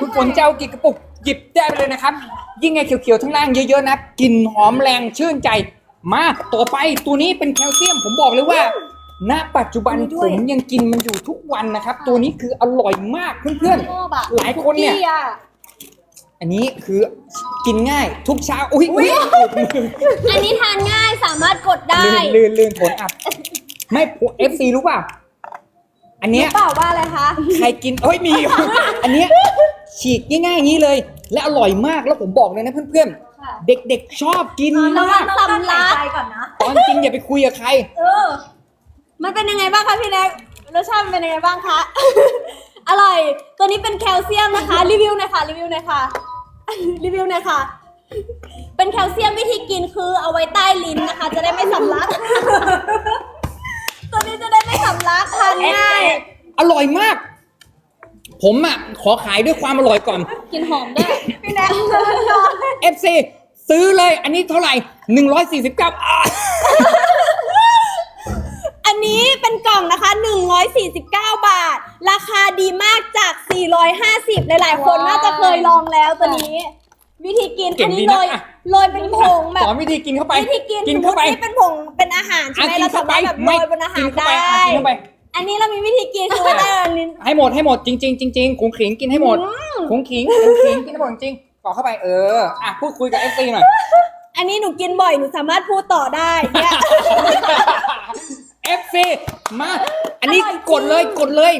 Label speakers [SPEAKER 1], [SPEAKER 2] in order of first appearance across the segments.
[SPEAKER 1] คุณฝนจะเอากี่กระปุกหยิบได้ไปเลยนะครับ ยิ่งไงเขียวๆทั้างล่างเยอะๆนะกลิ่นหอมแรงชื่นใจ มาต่อไปตัวนี้เป็นแคลเซียมผมบอกเลยว่า ณ ปัจจุบันผมยังกินมันอยู่ทุกวันนะครับ ตัวนี้คืออร่อยมากเพื่อน
[SPEAKER 2] ชอบอะ
[SPEAKER 1] หลายคนเนี่ย
[SPEAKER 2] คุกกี้อะ
[SPEAKER 1] ๆอันนี้คือกินง่ายทุกเช้าอุ้ยอุ้ย
[SPEAKER 2] อันนี้ทานง่ายสามารถกดได้
[SPEAKER 1] ลื่นลื่นลื่นผลอับไม่เอฟซีรู้ป่ะ อันเนี้ย
[SPEAKER 2] รู้เปล่าว่าอะไรคะ
[SPEAKER 1] ใครกินเอ้ยมี อันเนี้ยฉีกง่ายๆอย่างนี้เลย และอร่อยมากแล้วผมบอกเลยนะเพื่อน
[SPEAKER 2] ค่ะ
[SPEAKER 1] ๆ เด็กๆชอบกิน
[SPEAKER 2] ระวั
[SPEAKER 1] มางก
[SPEAKER 2] สำลัก
[SPEAKER 3] ใจก่อนนะ
[SPEAKER 1] ตอนกินอย่าไปคุยกับใคร
[SPEAKER 2] เออ มันเป็นยังไงบ้างคะพี่แน็กรสชาติมันเป็นยังไงบ้างคะ อร่อย ตัวนี้เป็นแคลเซียมนะคะ รีวิวหน่อยค่ะ รีวิวหน่อยค่ะ รีวิวหน่อยค่ะ เป็นแคลเซียมวิธีกินคือเอาไว้ใต้ลิ้นนะคะ จะได้ไม่สำลัก ตัวนี้จะได้ไม่ สำลักทานง่าย
[SPEAKER 1] อร่อยมาก ผมอะขอขายด้วยความอร่อยก่อน
[SPEAKER 2] กินหอมด้วย
[SPEAKER 3] พี่แน็ก
[SPEAKER 1] FC ซื้อเลย อันนี้เท่าไหร่149อ่า
[SPEAKER 2] อันนี้เป็นกล่องนะคะ 149 บาท ราคาดีมากจาก 450 หลาย ๆ คนน่าจะเคยลองแล้วตัวนี้ วิธีกิน
[SPEAKER 1] เก่
[SPEAKER 2] อั
[SPEAKER 1] ง
[SPEAKER 2] น
[SPEAKER 1] ดี
[SPEAKER 2] นี้
[SPEAKER 1] นะ
[SPEAKER 2] โรย
[SPEAKER 1] อะ
[SPEAKER 2] โรยเป็นผงแบบ
[SPEAKER 1] สอนวิธีกินเข้าไป
[SPEAKER 2] วิธีกิน
[SPEAKER 1] กิน
[SPEAKER 2] สมม
[SPEAKER 1] เข้า
[SPEAKER 2] ติ
[SPEAKER 1] ไป
[SPEAKER 2] นี่เป็นผงเป็นอาหารใช่
[SPEAKER 1] อะ
[SPEAKER 2] ไหม
[SPEAKER 1] กิน
[SPEAKER 2] เรา
[SPEAKER 1] เข้า
[SPEAKER 2] สา
[SPEAKER 1] ไป
[SPEAKER 2] มารถแบบโร
[SPEAKER 1] ไม่
[SPEAKER 2] ยบนอาหา
[SPEAKER 1] กิ
[SPEAKER 2] ร
[SPEAKER 1] นเข้า
[SPEAKER 2] ได้
[SPEAKER 1] ไปอะกินเข้าไป
[SPEAKER 2] อันนี้เรามีวิธีกินคือไว้ใต้ลิ้น
[SPEAKER 1] ให้หมดให้หมดจริงๆจริงๆขุงขิงกินให้หมด
[SPEAKER 2] อืม
[SPEAKER 1] ขุงขิงขุงขิงกินให้หมดจริงๆต่อเข้าไปเอออะพูดคุยกับ FC หน่อย
[SPEAKER 2] อันนี้หนูกินบ่อยหนูสามารถพูดต่อได้เนี่ย
[SPEAKER 1] FC มา อันนี้
[SPEAKER 2] อร่อยจริง
[SPEAKER 1] กดเลยกดเลย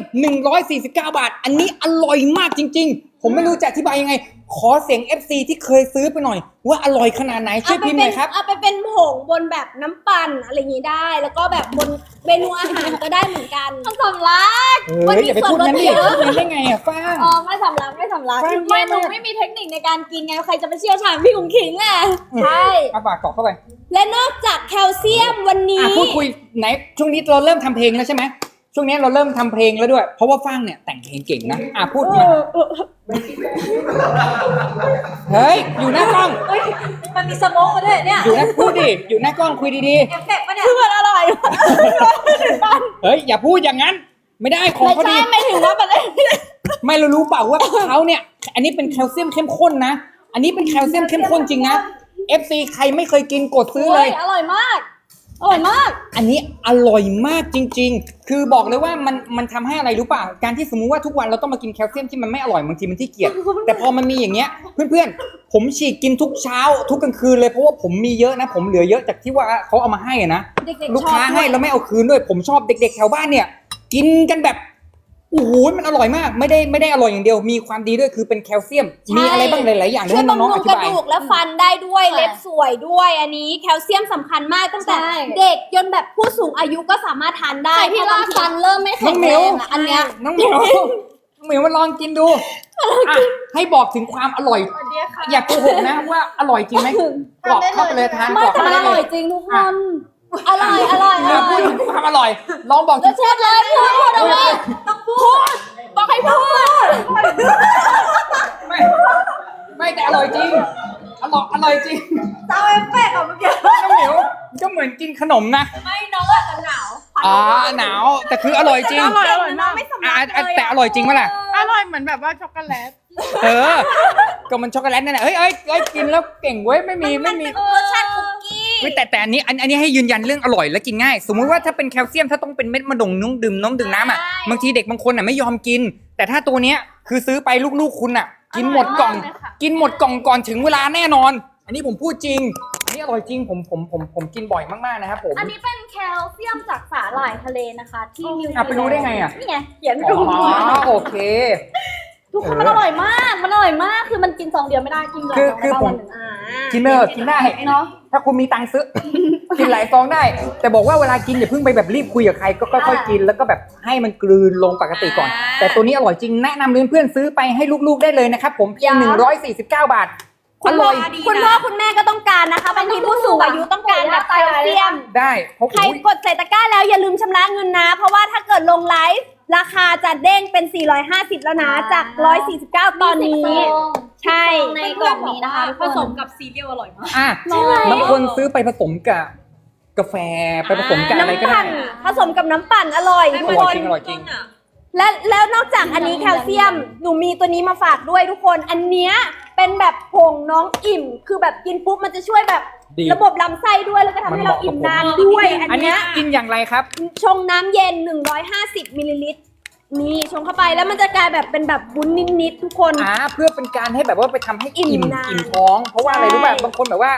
[SPEAKER 1] 149 บาท อันนี้อร่อยมากจริง ๆ ผมไม่รู้จะอธิบายยังไง ขอเสียง FC ที่เคยซื้อไปหน่อย ว่าอร่อยขนาดไหนช่วยพิมพ์หน่อยครับ
[SPEAKER 2] เอาไปเป็นผงบนแบบน้ำปั่นอะไรอย่างนี้ได้ แล้วก็แบบบนเมนูอาหารก็ได้เหมือนกันต้องสำลัก
[SPEAKER 1] เอออย่าไปพูดนั้นดิ
[SPEAKER 2] เยอะ
[SPEAKER 1] พูดนั้นได้ไงอะฟ้าง
[SPEAKER 2] อ๋อไม่สำลักไม่สำลัก
[SPEAKER 1] ฟัง
[SPEAKER 2] ไม่
[SPEAKER 1] เยอะ
[SPEAKER 2] หนู
[SPEAKER 1] มาก
[SPEAKER 2] ไม่มีเทคนิคในการกินไงใครจะไปเชี่ยวชาญพี่ขุงขิงอะใช่
[SPEAKER 1] เอาปากกรอกเข้าไป
[SPEAKER 2] และนอกจากแคลเซียมวันนี้
[SPEAKER 1] อะพูดคุยไหนช่วงนี้เราเริ่มทำเพลงแล้วใช่ไหม ช่วงนี้เราเริ่มทำเพลงแล้วด้วย เพราะว่าฟ้างเนี่ยแต่งเพลงเก่งนะอะพูด
[SPEAKER 2] เอ
[SPEAKER 1] มา
[SPEAKER 2] อเออ
[SPEAKER 1] เฮ้ยอยู่หน้ากล้อง
[SPEAKER 3] เฮ้ยมันมีสโมกมาด้วยเนี่ย
[SPEAKER 1] อยู่หน้าพูดดิอยู่หน้ากล้องคุยดี
[SPEAKER 3] เอฟเฟกต์ปะเนี่ย
[SPEAKER 2] คือมันอร่อย
[SPEAKER 1] ๆเฮ้ยอย่าพูดอย่างนั้น ไม่ได้ของ
[SPEAKER 2] ไม่
[SPEAKER 1] เขา
[SPEAKER 2] ใช่
[SPEAKER 1] ดี
[SPEAKER 2] ไม่ถึงว่ามัน
[SPEAKER 1] ไม่เรารู้เปล่าว่าเขาเนี่ย อันนี้เป็นแคลเซียมเข้มข้นนะ อันนี้เป็นแคลเซียมเข้มข้นจริงนะ FC ใครไม่เคยกินกดซื้อเลย
[SPEAKER 2] อร่อยมาก อร่อยมาก
[SPEAKER 1] อันนี้อร่อยมากจริง ๆ คือบอกเลยว่ามันมันทำให้อะไรรู้ป่ะ การที่สมมุติว่าทุกวันเราต้องมากินแคลเซียมที่มันไม่อร่อยบางทีมันที่เกียจ แต่พอมันมีอย่างเงี้ยเพื่อนๆ ผมฉีกกินทุกเช้า ทุกกลางคืนเลยเพราะว่าผมมีเยอะนะ ผมเหลือเยอะจากที่ว่าเขาเอามาให้อะนะ
[SPEAKER 2] เด็กๆ
[SPEAKER 1] ลูก
[SPEAKER 2] ชอบ
[SPEAKER 1] ค้าให้
[SPEAKER 2] ด้วย
[SPEAKER 1] แล้วไม่เอาคืนด้วย ผมชอบเด็ก ๆ แถวบ้านเนี่ย กินกันแบบ โอ้โหมันอร่อยมาก ไม่ได้ไม่ได้อร่อยอย่างเดียว มีความดีด้วยคือเป็นแคลเซียมมีอะไรบ้างหลายๆอย่าง
[SPEAKER 2] ช่วย
[SPEAKER 1] ให้น้
[SPEAKER 2] บำรุ
[SPEAKER 1] อง
[SPEAKER 2] ง
[SPEAKER 1] ๆอธิ
[SPEAKER 2] กระ
[SPEAKER 1] บาย
[SPEAKER 2] ดูกและฟันได้ด้วย
[SPEAKER 3] ค่ะ
[SPEAKER 2] เล็บสวยด้วยอันนี้แคลเซียมสำคัญมากตั้งแต่
[SPEAKER 3] ใช่
[SPEAKER 2] เด็กจนแบบผู้สูงอายุก็สามารถทานได้
[SPEAKER 3] ใครที่
[SPEAKER 2] เพราะบาง
[SPEAKER 3] ราก
[SPEAKER 2] ที
[SPEAKER 3] ฟันเริ่มไม่แข็ง
[SPEAKER 1] น้องหมิ
[SPEAKER 3] แร
[SPEAKER 1] ว
[SPEAKER 3] งอะอันเนี้ย
[SPEAKER 1] น้องเหมียว น้องเหมียวมาลองกินดูอะให้บอกถึงความอร่อย
[SPEAKER 3] สวัสดีค่ะ
[SPEAKER 1] อย่าโกหกนะว่าอร่อยจริงไหมกรอกเข้าไปเลยทาน
[SPEAKER 2] ไม่
[SPEAKER 1] กรอก
[SPEAKER 2] แต่
[SPEAKER 1] เข้าไป
[SPEAKER 2] มันอ
[SPEAKER 1] เล
[SPEAKER 2] ร่อย
[SPEAKER 1] ย
[SPEAKER 2] จริงทุกคน อร่อยอร่อยอ
[SPEAKER 1] อะ
[SPEAKER 2] ร่
[SPEAKER 1] พู
[SPEAKER 2] อ
[SPEAKER 1] ด
[SPEAKER 2] ย
[SPEAKER 1] ถึงความอร่อย ลองบอก
[SPEAKER 2] ก็เช็ดเลยพูดพูดเอาไว้ต้องพูดบอกให้พูด
[SPEAKER 1] ไม่ไม่แต่อร่อยจริง อร่อยอร่อยจริง
[SPEAKER 3] เจ้าเอฟเฟกต์อะเมื่อกี้
[SPEAKER 1] น้องเหมียวก็เหมือนกินขนมนะ
[SPEAKER 3] ไม่น้องอาจจะหนาว
[SPEAKER 1] อ่าหนาวแต่คืออร่อยจริง
[SPEAKER 4] อร่อยอร่อยมาก
[SPEAKER 3] ไม่สำ
[SPEAKER 1] อะ
[SPEAKER 3] ลัก
[SPEAKER 1] อะ
[SPEAKER 3] เลย
[SPEAKER 1] แต่อร่อยจริงไหมล่ะ
[SPEAKER 4] อร่อยเหมือนแบบว่าช็อกโกแลต
[SPEAKER 1] เออ ก็มันช็อกโกแลตนั่นแหละเฮ้ยเอ้ยเอ้ยกินแล้วเก่งเว้ยไม่มีไม่มี
[SPEAKER 3] รสชาติ คุกกี้
[SPEAKER 1] เฮ้ยแต่แต่อันนี้อันอันนี้ให้ยืนยันเรื่องอร่อยและกินง่าย สมมุติว่าถ้าเป็นแคลเซียมถ้าต้องเป็นเม็ดมะดงน้องดื่มน้องดื่มน้ำอะ
[SPEAKER 2] ใช่
[SPEAKER 1] บางทีเด็กบางคนอะไม่ยอมกิน แต่ถ้าตัวเนี้ยคือซื้อไปลูกๆคุณอะ กินหมดกล่องกินหมดกล่องก่อนถึงเวลาแน่นอน อันนี้ผมพูดจริงอันนี้อร่อยจริงผมผมผมผมกินบ่อยมากๆนะครับผม
[SPEAKER 3] อันนี้เป็นแคลเซียมจากสาหร่ายทะเลนะคะ ที่นิวซี
[SPEAKER 1] อะไปรู้ได้ไงอะ
[SPEAKER 3] นี่ไงเขียน
[SPEAKER 1] อ๋
[SPEAKER 3] ดู
[SPEAKER 1] อโอเค
[SPEAKER 3] ทุกคนมันอร่อยมาก มันอร่อยมาก คือมันกินซองเดียวไม่ได้ กินหลาย
[SPEAKER 1] คือ
[SPEAKER 3] ซอง
[SPEAKER 1] คือ
[SPEAKER 3] ได้
[SPEAKER 1] ผม
[SPEAKER 3] วันหนึ่งอ่า
[SPEAKER 1] กินเนอร์กินได้
[SPEAKER 3] เนาะ
[SPEAKER 1] ถ้าคุณมีตังค์ซื้อ กินหลายซองได้ แต่บอกว่าเวลากินอย่าเพิ่งไปแบบรีบคุยกับใครก็ค่อย
[SPEAKER 3] อ่า
[SPEAKER 1] ๆกิน แล้วก็แบบให้มันกลืนลงปกติก่อน
[SPEAKER 3] อ่า
[SPEAKER 1] แต่ตัวนี้อร่อยจริง แนะนำเพื่อนๆซื้อไปให้ลูกๆได้เลยนะครับผมเพียง
[SPEAKER 3] ย้ำ
[SPEAKER 1] 149 บาท
[SPEAKER 2] คุ
[SPEAKER 1] อ
[SPEAKER 2] ณพ่
[SPEAKER 1] ร่
[SPEAKER 2] อ
[SPEAKER 1] อย
[SPEAKER 2] คุณพ่อคุณแม่ก็ต้องการนะคะบางทีผู้สูงอายุต้องการแบบแคลเซียม
[SPEAKER 1] ได้เพราะ
[SPEAKER 2] ใคร
[SPEAKER 1] อุ๊ย
[SPEAKER 2] กดใส่ตะกร้าแล้วอย่าลืมชำระเงินนะ เพราะว่าถ้าเกิดลงไลฟ์ ราคาจะเด้งเป็น 450 แล้วนะ จาก 149 ตอนนี้ ใช่
[SPEAKER 3] ในกล่องนี้นะคะ
[SPEAKER 2] ผ
[SPEAKER 3] ผ
[SPEAKER 2] ส
[SPEAKER 3] ส
[SPEAKER 2] ม
[SPEAKER 3] มกับซีเรียลอร่อยมาก
[SPEAKER 1] อะ
[SPEAKER 2] ใช่
[SPEAKER 1] บางคนซื้อไปผสมกับกาแฟไปผสมกับอะไรก็
[SPEAKER 2] น้ำ
[SPEAKER 1] ได้
[SPEAKER 2] ปั่นผสมกับน้ำปั่นอร่อยทุก
[SPEAKER 1] อ
[SPEAKER 2] ค
[SPEAKER 1] ร่อย
[SPEAKER 2] น
[SPEAKER 1] จริงอร่อยจริง
[SPEAKER 2] และแล้วนอกจากอันนี้แคลเซียม หนูมีตัวนี้มาฝากด้วยทุกคน อันเนี้ยเป็นแบบผงน้องอิ่ม คือแบบกินปุ๊บมันจะช่วยแบบ
[SPEAKER 1] ดี
[SPEAKER 2] ระบบลำไส้ด้วยแล้วก็ทำให้เราอิ่มนานด้วยอัน
[SPEAKER 1] อันนี้
[SPEAKER 2] เนี้ย
[SPEAKER 1] กินอย่างไรครับ
[SPEAKER 2] ชงน้ำเย็น 150มิลลิลิตรนี่ชงเข้าไปแล้วมันจะกลายแบบเป็นแบบบุ้นนิดๆทุกคน
[SPEAKER 1] อ่าเพื่อเป็นการให้แบบว่าไปทำให้อิ่ม
[SPEAKER 2] อิ่มนาน
[SPEAKER 1] อิ่มท้อง เพราะว่าอะไร
[SPEAKER 2] ใช่
[SPEAKER 1] รู้ป่ะบางคนแบบว่า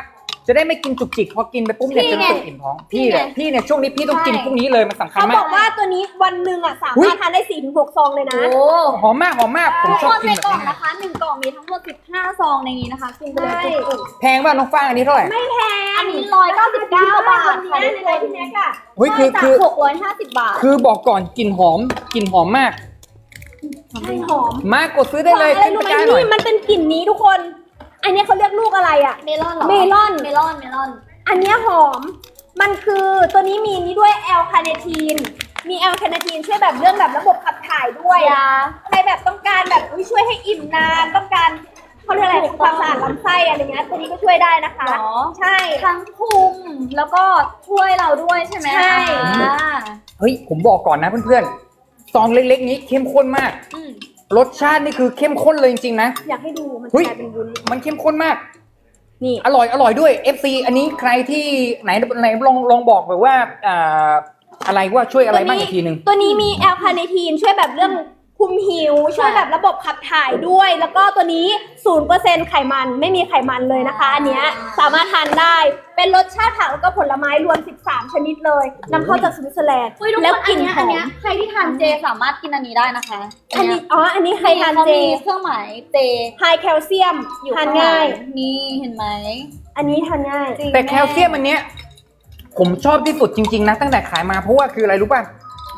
[SPEAKER 1] จะได้ไม่กินจุกจิกพอกินไปปุ๊บเนี่ย
[SPEAKER 3] พี่
[SPEAKER 1] จะ
[SPEAKER 3] ไง
[SPEAKER 1] รู้สึกอิ่มท้องพี่เนี่ย
[SPEAKER 3] พี่ไง
[SPEAKER 1] พี่เนี่ยช่วงนี้พี่ต้องกิน
[SPEAKER 3] ใช่
[SPEAKER 1] พวกนี้เลยมันสำคัญ
[SPEAKER 2] เขา
[SPEAKER 1] มา
[SPEAKER 2] บอก กว่าตัวนี้วันหนึ่งอะสา
[SPEAKER 1] อุ๊
[SPEAKER 2] มารถ
[SPEAKER 1] ย
[SPEAKER 2] ทานได้4-6ถึงซองเลยนะ
[SPEAKER 3] โอ้
[SPEAKER 1] หอมมากหอมมากผม
[SPEAKER 3] ทุก
[SPEAKER 1] ช
[SPEAKER 3] ค
[SPEAKER 1] อบ
[SPEAKER 3] น
[SPEAKER 1] กิ
[SPEAKER 3] ใน
[SPEAKER 1] นแบบ
[SPEAKER 3] กล่อง
[SPEAKER 1] นี้
[SPEAKER 3] นะคะหนึ่งกล่องมีทั้งหมด15ซองในนี้นะคะกินไปเลย
[SPEAKER 2] ใช่
[SPEAKER 3] จุก
[SPEAKER 1] แพงป่ะน้องฟ้างอันนี้เท่าไหร่
[SPEAKER 2] ไม่แพง
[SPEAKER 3] อันนี้ร้อยเก้าสิบเก้าบาท
[SPEAKER 2] ค่ะ
[SPEAKER 3] ค่ะ
[SPEAKER 2] ใน
[SPEAKER 3] ทุก
[SPEAKER 2] ไล
[SPEAKER 3] คน
[SPEAKER 2] น์พี่แน็กอะ
[SPEAKER 1] เฮ้ยคือ
[SPEAKER 3] จาก
[SPEAKER 1] คือ
[SPEAKER 3] หกร้อยห้าสิบบาท
[SPEAKER 1] คือบอกก่อนกลิ่นหอมกลิ่นหอมมาก
[SPEAKER 2] ใช่หอม
[SPEAKER 1] มากดซื้อได้เลย
[SPEAKER 2] อะไร
[SPEAKER 1] ขึ้น
[SPEAKER 2] รู้
[SPEAKER 1] ไป
[SPEAKER 2] ไหม
[SPEAKER 1] ได้หน่อย
[SPEAKER 2] นี่มันเป็นกลิ่นนี้ทุกคน อันนี้เขาเรียกลูกอะไรอะ
[SPEAKER 3] เมลอนเหรอ
[SPEAKER 2] เมลอน
[SPEAKER 3] เมลอน เมลอน
[SPEAKER 2] อันเนี้ยหอม มันคือตัวนี้มีนี่ด้วยแอลคาเนทีน มีแอลคาเนทีนช่วยแบบเรื่องแบบระบบขับถ่ายด้วย
[SPEAKER 3] ยา
[SPEAKER 2] ใครแบบต้องการแบบอุ๊ยช่วยให้อิ่มนาน ต้องการเขาเรียกอะไร
[SPEAKER 3] ถูก
[SPEAKER 2] ค
[SPEAKER 3] ต้
[SPEAKER 2] วา
[SPEAKER 3] อง
[SPEAKER 2] มสะอาดลำไส้อะไรเงี้ย ตัวนี้ก็ช่วยได้นะคะ
[SPEAKER 3] เนาะ
[SPEAKER 2] ใช่
[SPEAKER 3] ทั้งคุมแล้วก็ช่วยเราด้วยใช่ไหม
[SPEAKER 2] ใช่
[SPEAKER 3] อ่า
[SPEAKER 1] เฮ้ย ผมบอกก่อนนะเพื่อนๆ ซองเล็กๆ นี้เข้มข้นมาก
[SPEAKER 3] อืม
[SPEAKER 1] รสชาตินี่คือเข้มข้นเลยจริงๆนะ
[SPEAKER 2] อยากให้ดูมัน
[SPEAKER 1] เฮ้ย
[SPEAKER 2] กลายเป็นวุ้น
[SPEAKER 1] มันเข้มข้นมาก
[SPEAKER 2] นี่
[SPEAKER 1] อร่อยอร่อยด้วย FC อันนี้ใครที่ไหนไหนลองลองบอกแบบว่าอ่าอะไรว่าช่วยอะไรบ้างอีกทีหนึ่ง
[SPEAKER 2] ตัวนี้มีแอลคาเนทีนช่วยแบบเรื่อง คุมหิวช่วยแบบระบบขับถ่ายด้วย แล้วก็ตัวนี้ 0%ไขมันไม่มีไขมันเลยนะคะ อันเนี้ยสามารถทานได้ เป็นรสชาติผักแล้วก็ผลไม้รวม 13 ชนิดเลยนำเข้าจากสวิตเซอร์แลนด์
[SPEAKER 3] อุ้ยทุก
[SPEAKER 2] แล้ว
[SPEAKER 3] คน
[SPEAKER 2] ก
[SPEAKER 3] อั
[SPEAKER 2] ลิ่
[SPEAKER 3] น
[SPEAKER 2] น
[SPEAKER 3] เนี้ย
[SPEAKER 2] ห
[SPEAKER 3] อั
[SPEAKER 2] อนม
[SPEAKER 3] เนี้ยใครที่ทานเจสามารถกินอันนี้ได้นะคะ
[SPEAKER 2] อันนี้อ๋ออันนี้ใครทาน
[SPEAKER 3] เขา
[SPEAKER 2] เจ
[SPEAKER 3] มีเครื่องหมายเจ
[SPEAKER 2] ไฮแคลเซียม
[SPEAKER 3] อยู่
[SPEAKER 2] ทาน
[SPEAKER 3] ข้างหลั
[SPEAKER 2] ง่าย
[SPEAKER 3] นี่เห็นไหม
[SPEAKER 2] อันนี้ทานง่าย
[SPEAKER 3] จริง
[SPEAKER 1] แต่แคลเซียมอันเนี้ยผมชอบที่สุดจริง ๆ นะ ตั้งแต่ขายมาเพราะว่าคืออะไรรู้ป่ะ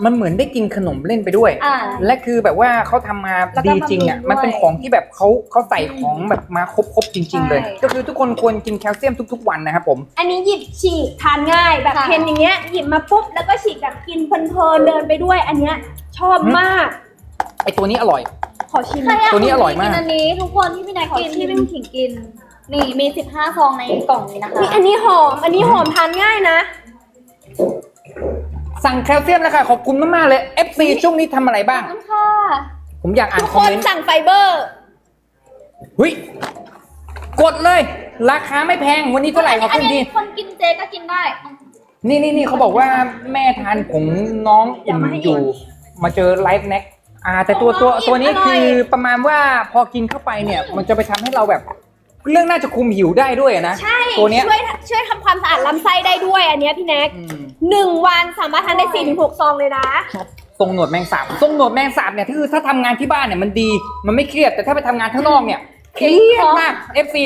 [SPEAKER 1] มันเหมือนได้กินขนมเล่นไปด้วย
[SPEAKER 3] อ่า
[SPEAKER 1] และคือแบบว่าเขาทำมา
[SPEAKER 3] แล้วก็
[SPEAKER 1] ดีจริงอะ
[SPEAKER 3] บำรุงด้วย
[SPEAKER 1] มันเป็นของที่แบบเขาเขาใส่ของแบบมาครบๆจริง ๆ เลย
[SPEAKER 3] ใช่
[SPEAKER 1] ก็คือทุกคนควรกินแคลเซียมทุก ๆ วันนะครับผม
[SPEAKER 2] อันนี้หยิบฉีกทานง่ายแบบ
[SPEAKER 3] ค่ะ
[SPEAKER 2] เพนอย่างเงี้ยหยิบมาปุ๊บแล้วก็ฉีกแบบกินเพลินๆเดินไปด้วย อันเนี้ยชอบมาก
[SPEAKER 1] ไอตัวนี้อร่อย
[SPEAKER 2] ขอชิม
[SPEAKER 3] ใครอยาก
[SPEAKER 1] ตัวนี้อร่อยมาก
[SPEAKER 3] กินอันนี้ทุกคนที่พี่นายกิน
[SPEAKER 2] ขอชิม
[SPEAKER 3] ที่พี่ขิงกิน นี่มี 15 ซองในกล่องนี้นะคะ
[SPEAKER 2] นี่อันนี้หอม อันนี้หอมทานง่ายนะ
[SPEAKER 1] สั่งแคลเซียมแล้วค่ะขอบคุณมากๆเลย FC ช่วงนี้ทำอะไรบ้าง
[SPEAKER 3] ขอบคุณค่ะ
[SPEAKER 1] ผมอยากอ่า
[SPEAKER 2] ทุ
[SPEAKER 1] น
[SPEAKER 2] ก
[SPEAKER 1] ค
[SPEAKER 2] ค
[SPEAKER 1] อม
[SPEAKER 2] น
[SPEAKER 1] เมนต์
[SPEAKER 2] สั่งไฟเบอร์
[SPEAKER 1] เฮ้ยกดเลย ราคาไม่แพงวันนี้เท่าไหร่ขอ
[SPEAKER 3] อัน
[SPEAKER 1] ขึ้นที
[SPEAKER 3] นี้คนกินเจก็กินได้
[SPEAKER 1] นี่นี่นี่เขาบอกว่าแม่ทานผงน้องอิ่มอยู่ มาเจอไลฟ์แน็กอ่า แต่ตัวตัวตัวนี้คือประมาณว่าพอกินเข้าไปเนี่ย มันจะไปทำให้เราแบบ เรื่องน่าจะคุมหิวได้ด้วยนะ
[SPEAKER 2] ใช่
[SPEAKER 1] ตัวเนี้ย
[SPEAKER 2] ช่วยช่วยทำความสะอาดลำไส้ได้ด้วยอันเนี้ยพี่แน็ก
[SPEAKER 1] อืม
[SPEAKER 2] หนึ่งวันสามารถทานได้4ี่ถึงหกซองเลยนะ
[SPEAKER 1] ทรงหนวดแมงสาบทรงหนวดแมงสาบเนี่ยคือถ้าทำงานที่บ้านเนี่ยมันดี มันไม่เครียดแต่ถ้าไปทำงานข้างนอกเนี่ยเครียดมาก FC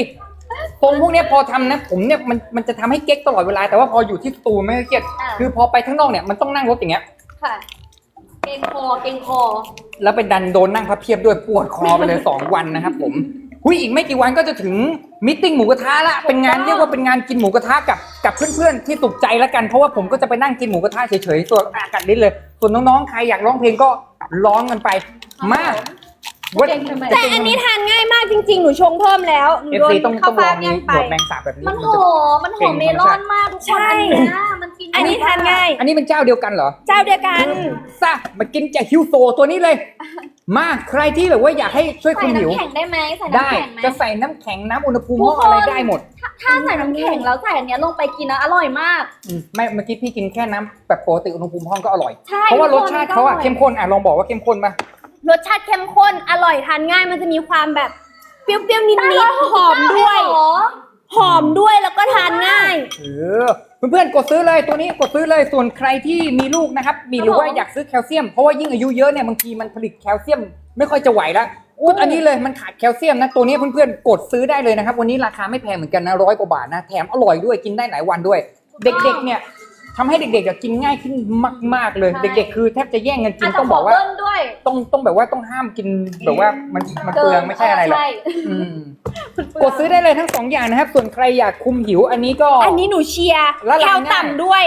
[SPEAKER 1] ทรงพวกเนี้ยพอทำนะผมเนี่ยมันมันจะทำให้เก๊กตลอดเวลา แต่ว่าพออยู่ที่สตูไม่ค่อยเครียด
[SPEAKER 3] อ่า
[SPEAKER 1] คือพอไปข้างนอกเนี่ยมันต้องนั่งรถอย่างเงี้ย
[SPEAKER 3] ค่ะ เกรงคอเกรงคอ
[SPEAKER 1] แล้วไปดันโดนนั่งพับเพียบด้วยปวดคอไปเลย2วันนะครับผม หุยอีกไม่กี่วันก็จะถึงมิทติ้งหมูกระทะละเป็นงานเรียกว่าเป็นงานกินหมูกระทะกับกับเพื่อนๆที่สุขใจแล้วกันเพราะว่าผมก็จะไปนั่งกินหมูกระทะเฉยๆส่วนอากาศลิ้นเลย ส่วนน้องๆใครอยากร้องเพลงก็ร้องกันไปมาวัน
[SPEAKER 3] เก่งทำไม
[SPEAKER 2] แต่อันนี้ทานง่ายมากจริง ๆ หนูชงเพิ่มแล้วหนู
[SPEAKER 1] เอฟ
[SPEAKER 2] โดน
[SPEAKER 1] ซีต้อง
[SPEAKER 2] ข้า
[SPEAKER 1] ต้
[SPEAKER 2] ว
[SPEAKER 1] องล
[SPEAKER 2] ฟ้า
[SPEAKER 1] อง
[SPEAKER 2] แย่ง
[SPEAKER 1] ห
[SPEAKER 2] ไป
[SPEAKER 1] นวดแมงสาบแบบนี้
[SPEAKER 3] มันห
[SPEAKER 1] จะ
[SPEAKER 3] อมมันหอมเมลอนมากทุกคน
[SPEAKER 2] ใช่
[SPEAKER 3] อันเนี้ยมันกิน
[SPEAKER 2] อันนี้ทานง่าย
[SPEAKER 1] อันนี้เป็นเจ้าเดียวกันเหรอ
[SPEAKER 2] เจ้าเดียวกัน
[SPEAKER 1] ซะมากินจากฮิวโซตัวนี้เลย มาใครที่แบบว่าอยากให้ช่วยคุ
[SPEAKER 3] ใส่
[SPEAKER 1] มหิว
[SPEAKER 3] น้ำแข็งได้ไหมใส่
[SPEAKER 1] ได้
[SPEAKER 3] น้ำแข็งไหม
[SPEAKER 1] จะใส่น้ำแข็งน้ำอุณหภูมิ
[SPEAKER 3] ทุ
[SPEAKER 1] ห้
[SPEAKER 3] ก
[SPEAKER 1] องอะไร
[SPEAKER 3] คน
[SPEAKER 1] ได้หมด
[SPEAKER 3] ถ้าใส่น้ำแข็งแล้วใส่อันเนี้ยลงไปกินนะอร่อยมาก
[SPEAKER 1] อืมไม่เมื่อกี้พี่กินแค่น้ำแบบปกติอุณหภูมิห้องก็อร่อย
[SPEAKER 3] ใช่
[SPEAKER 1] เพราะว่ารส
[SPEAKER 3] ทุกคน
[SPEAKER 1] ชาติเขาอะ
[SPEAKER 3] ก็อร่อย
[SPEAKER 1] เข้มข้นอะลองบอกว่าเข้มข้นปะ
[SPEAKER 2] รสชาติเข้มข้นอร่อยทานง่ายมันจะมีความแบบเปรี้ยวๆนิดๆหอมด้วย
[SPEAKER 3] เหรอ
[SPEAKER 2] หอมด้วยแล้วก็ทานง่าย
[SPEAKER 1] เออเพื่อนๆกดซื้อเลยตัวนี้กดซื้อเลยส่วนใครที่มีลูกนะครับมีหรือว่าอยากซื้อแคลเซียมเพราะว่ายิ่งอายุเยอะเนี่ยบางทีมันผลิตแคลเซียม ไม่ค่อยจะไหวแล้วอุ๊ยอันนี้เลยมันขาดแคลเซียมนะตัวนี้เพื่อนๆกดซื้อได้เลยนะครับ วันนี้ราคาไม่แพงเหมือนกันนะร้อยกว่าบาทนะแถมอร่อยด้วยกินได้หลายวันด้วย เด็กๆเนี่ย ทำให้เด็กๆอะกินง่ายขึ้นมาก ๆ เลย
[SPEAKER 3] ใช่
[SPEAKER 1] เด็ก ๆ คือแทบจะแย่งกันกิ
[SPEAKER 3] อาจ
[SPEAKER 1] น
[SPEAKER 3] จะ
[SPEAKER 1] ต้อง
[SPEAKER 3] ข
[SPEAKER 1] บ
[SPEAKER 3] อ
[SPEAKER 1] อกว่า
[SPEAKER 3] เบิ้ลด้วย
[SPEAKER 1] ต้องต้องแบบว่าต้องห้ามกินแบบว่ามันมันเปลืองไม่ใช่อะไรหรอก
[SPEAKER 3] ใช่
[SPEAKER 1] อืมกดซื้อได้เลยทั้งสองอย่างนะครับ ส่วนใครอยากคุมหิวอันนี้ก็
[SPEAKER 2] อันนี้หนูเชียร์
[SPEAKER 1] ละ
[SPEAKER 2] แค
[SPEAKER 1] ลาย
[SPEAKER 2] ล
[SPEAKER 1] ง่าย
[SPEAKER 2] ต่ำด้วย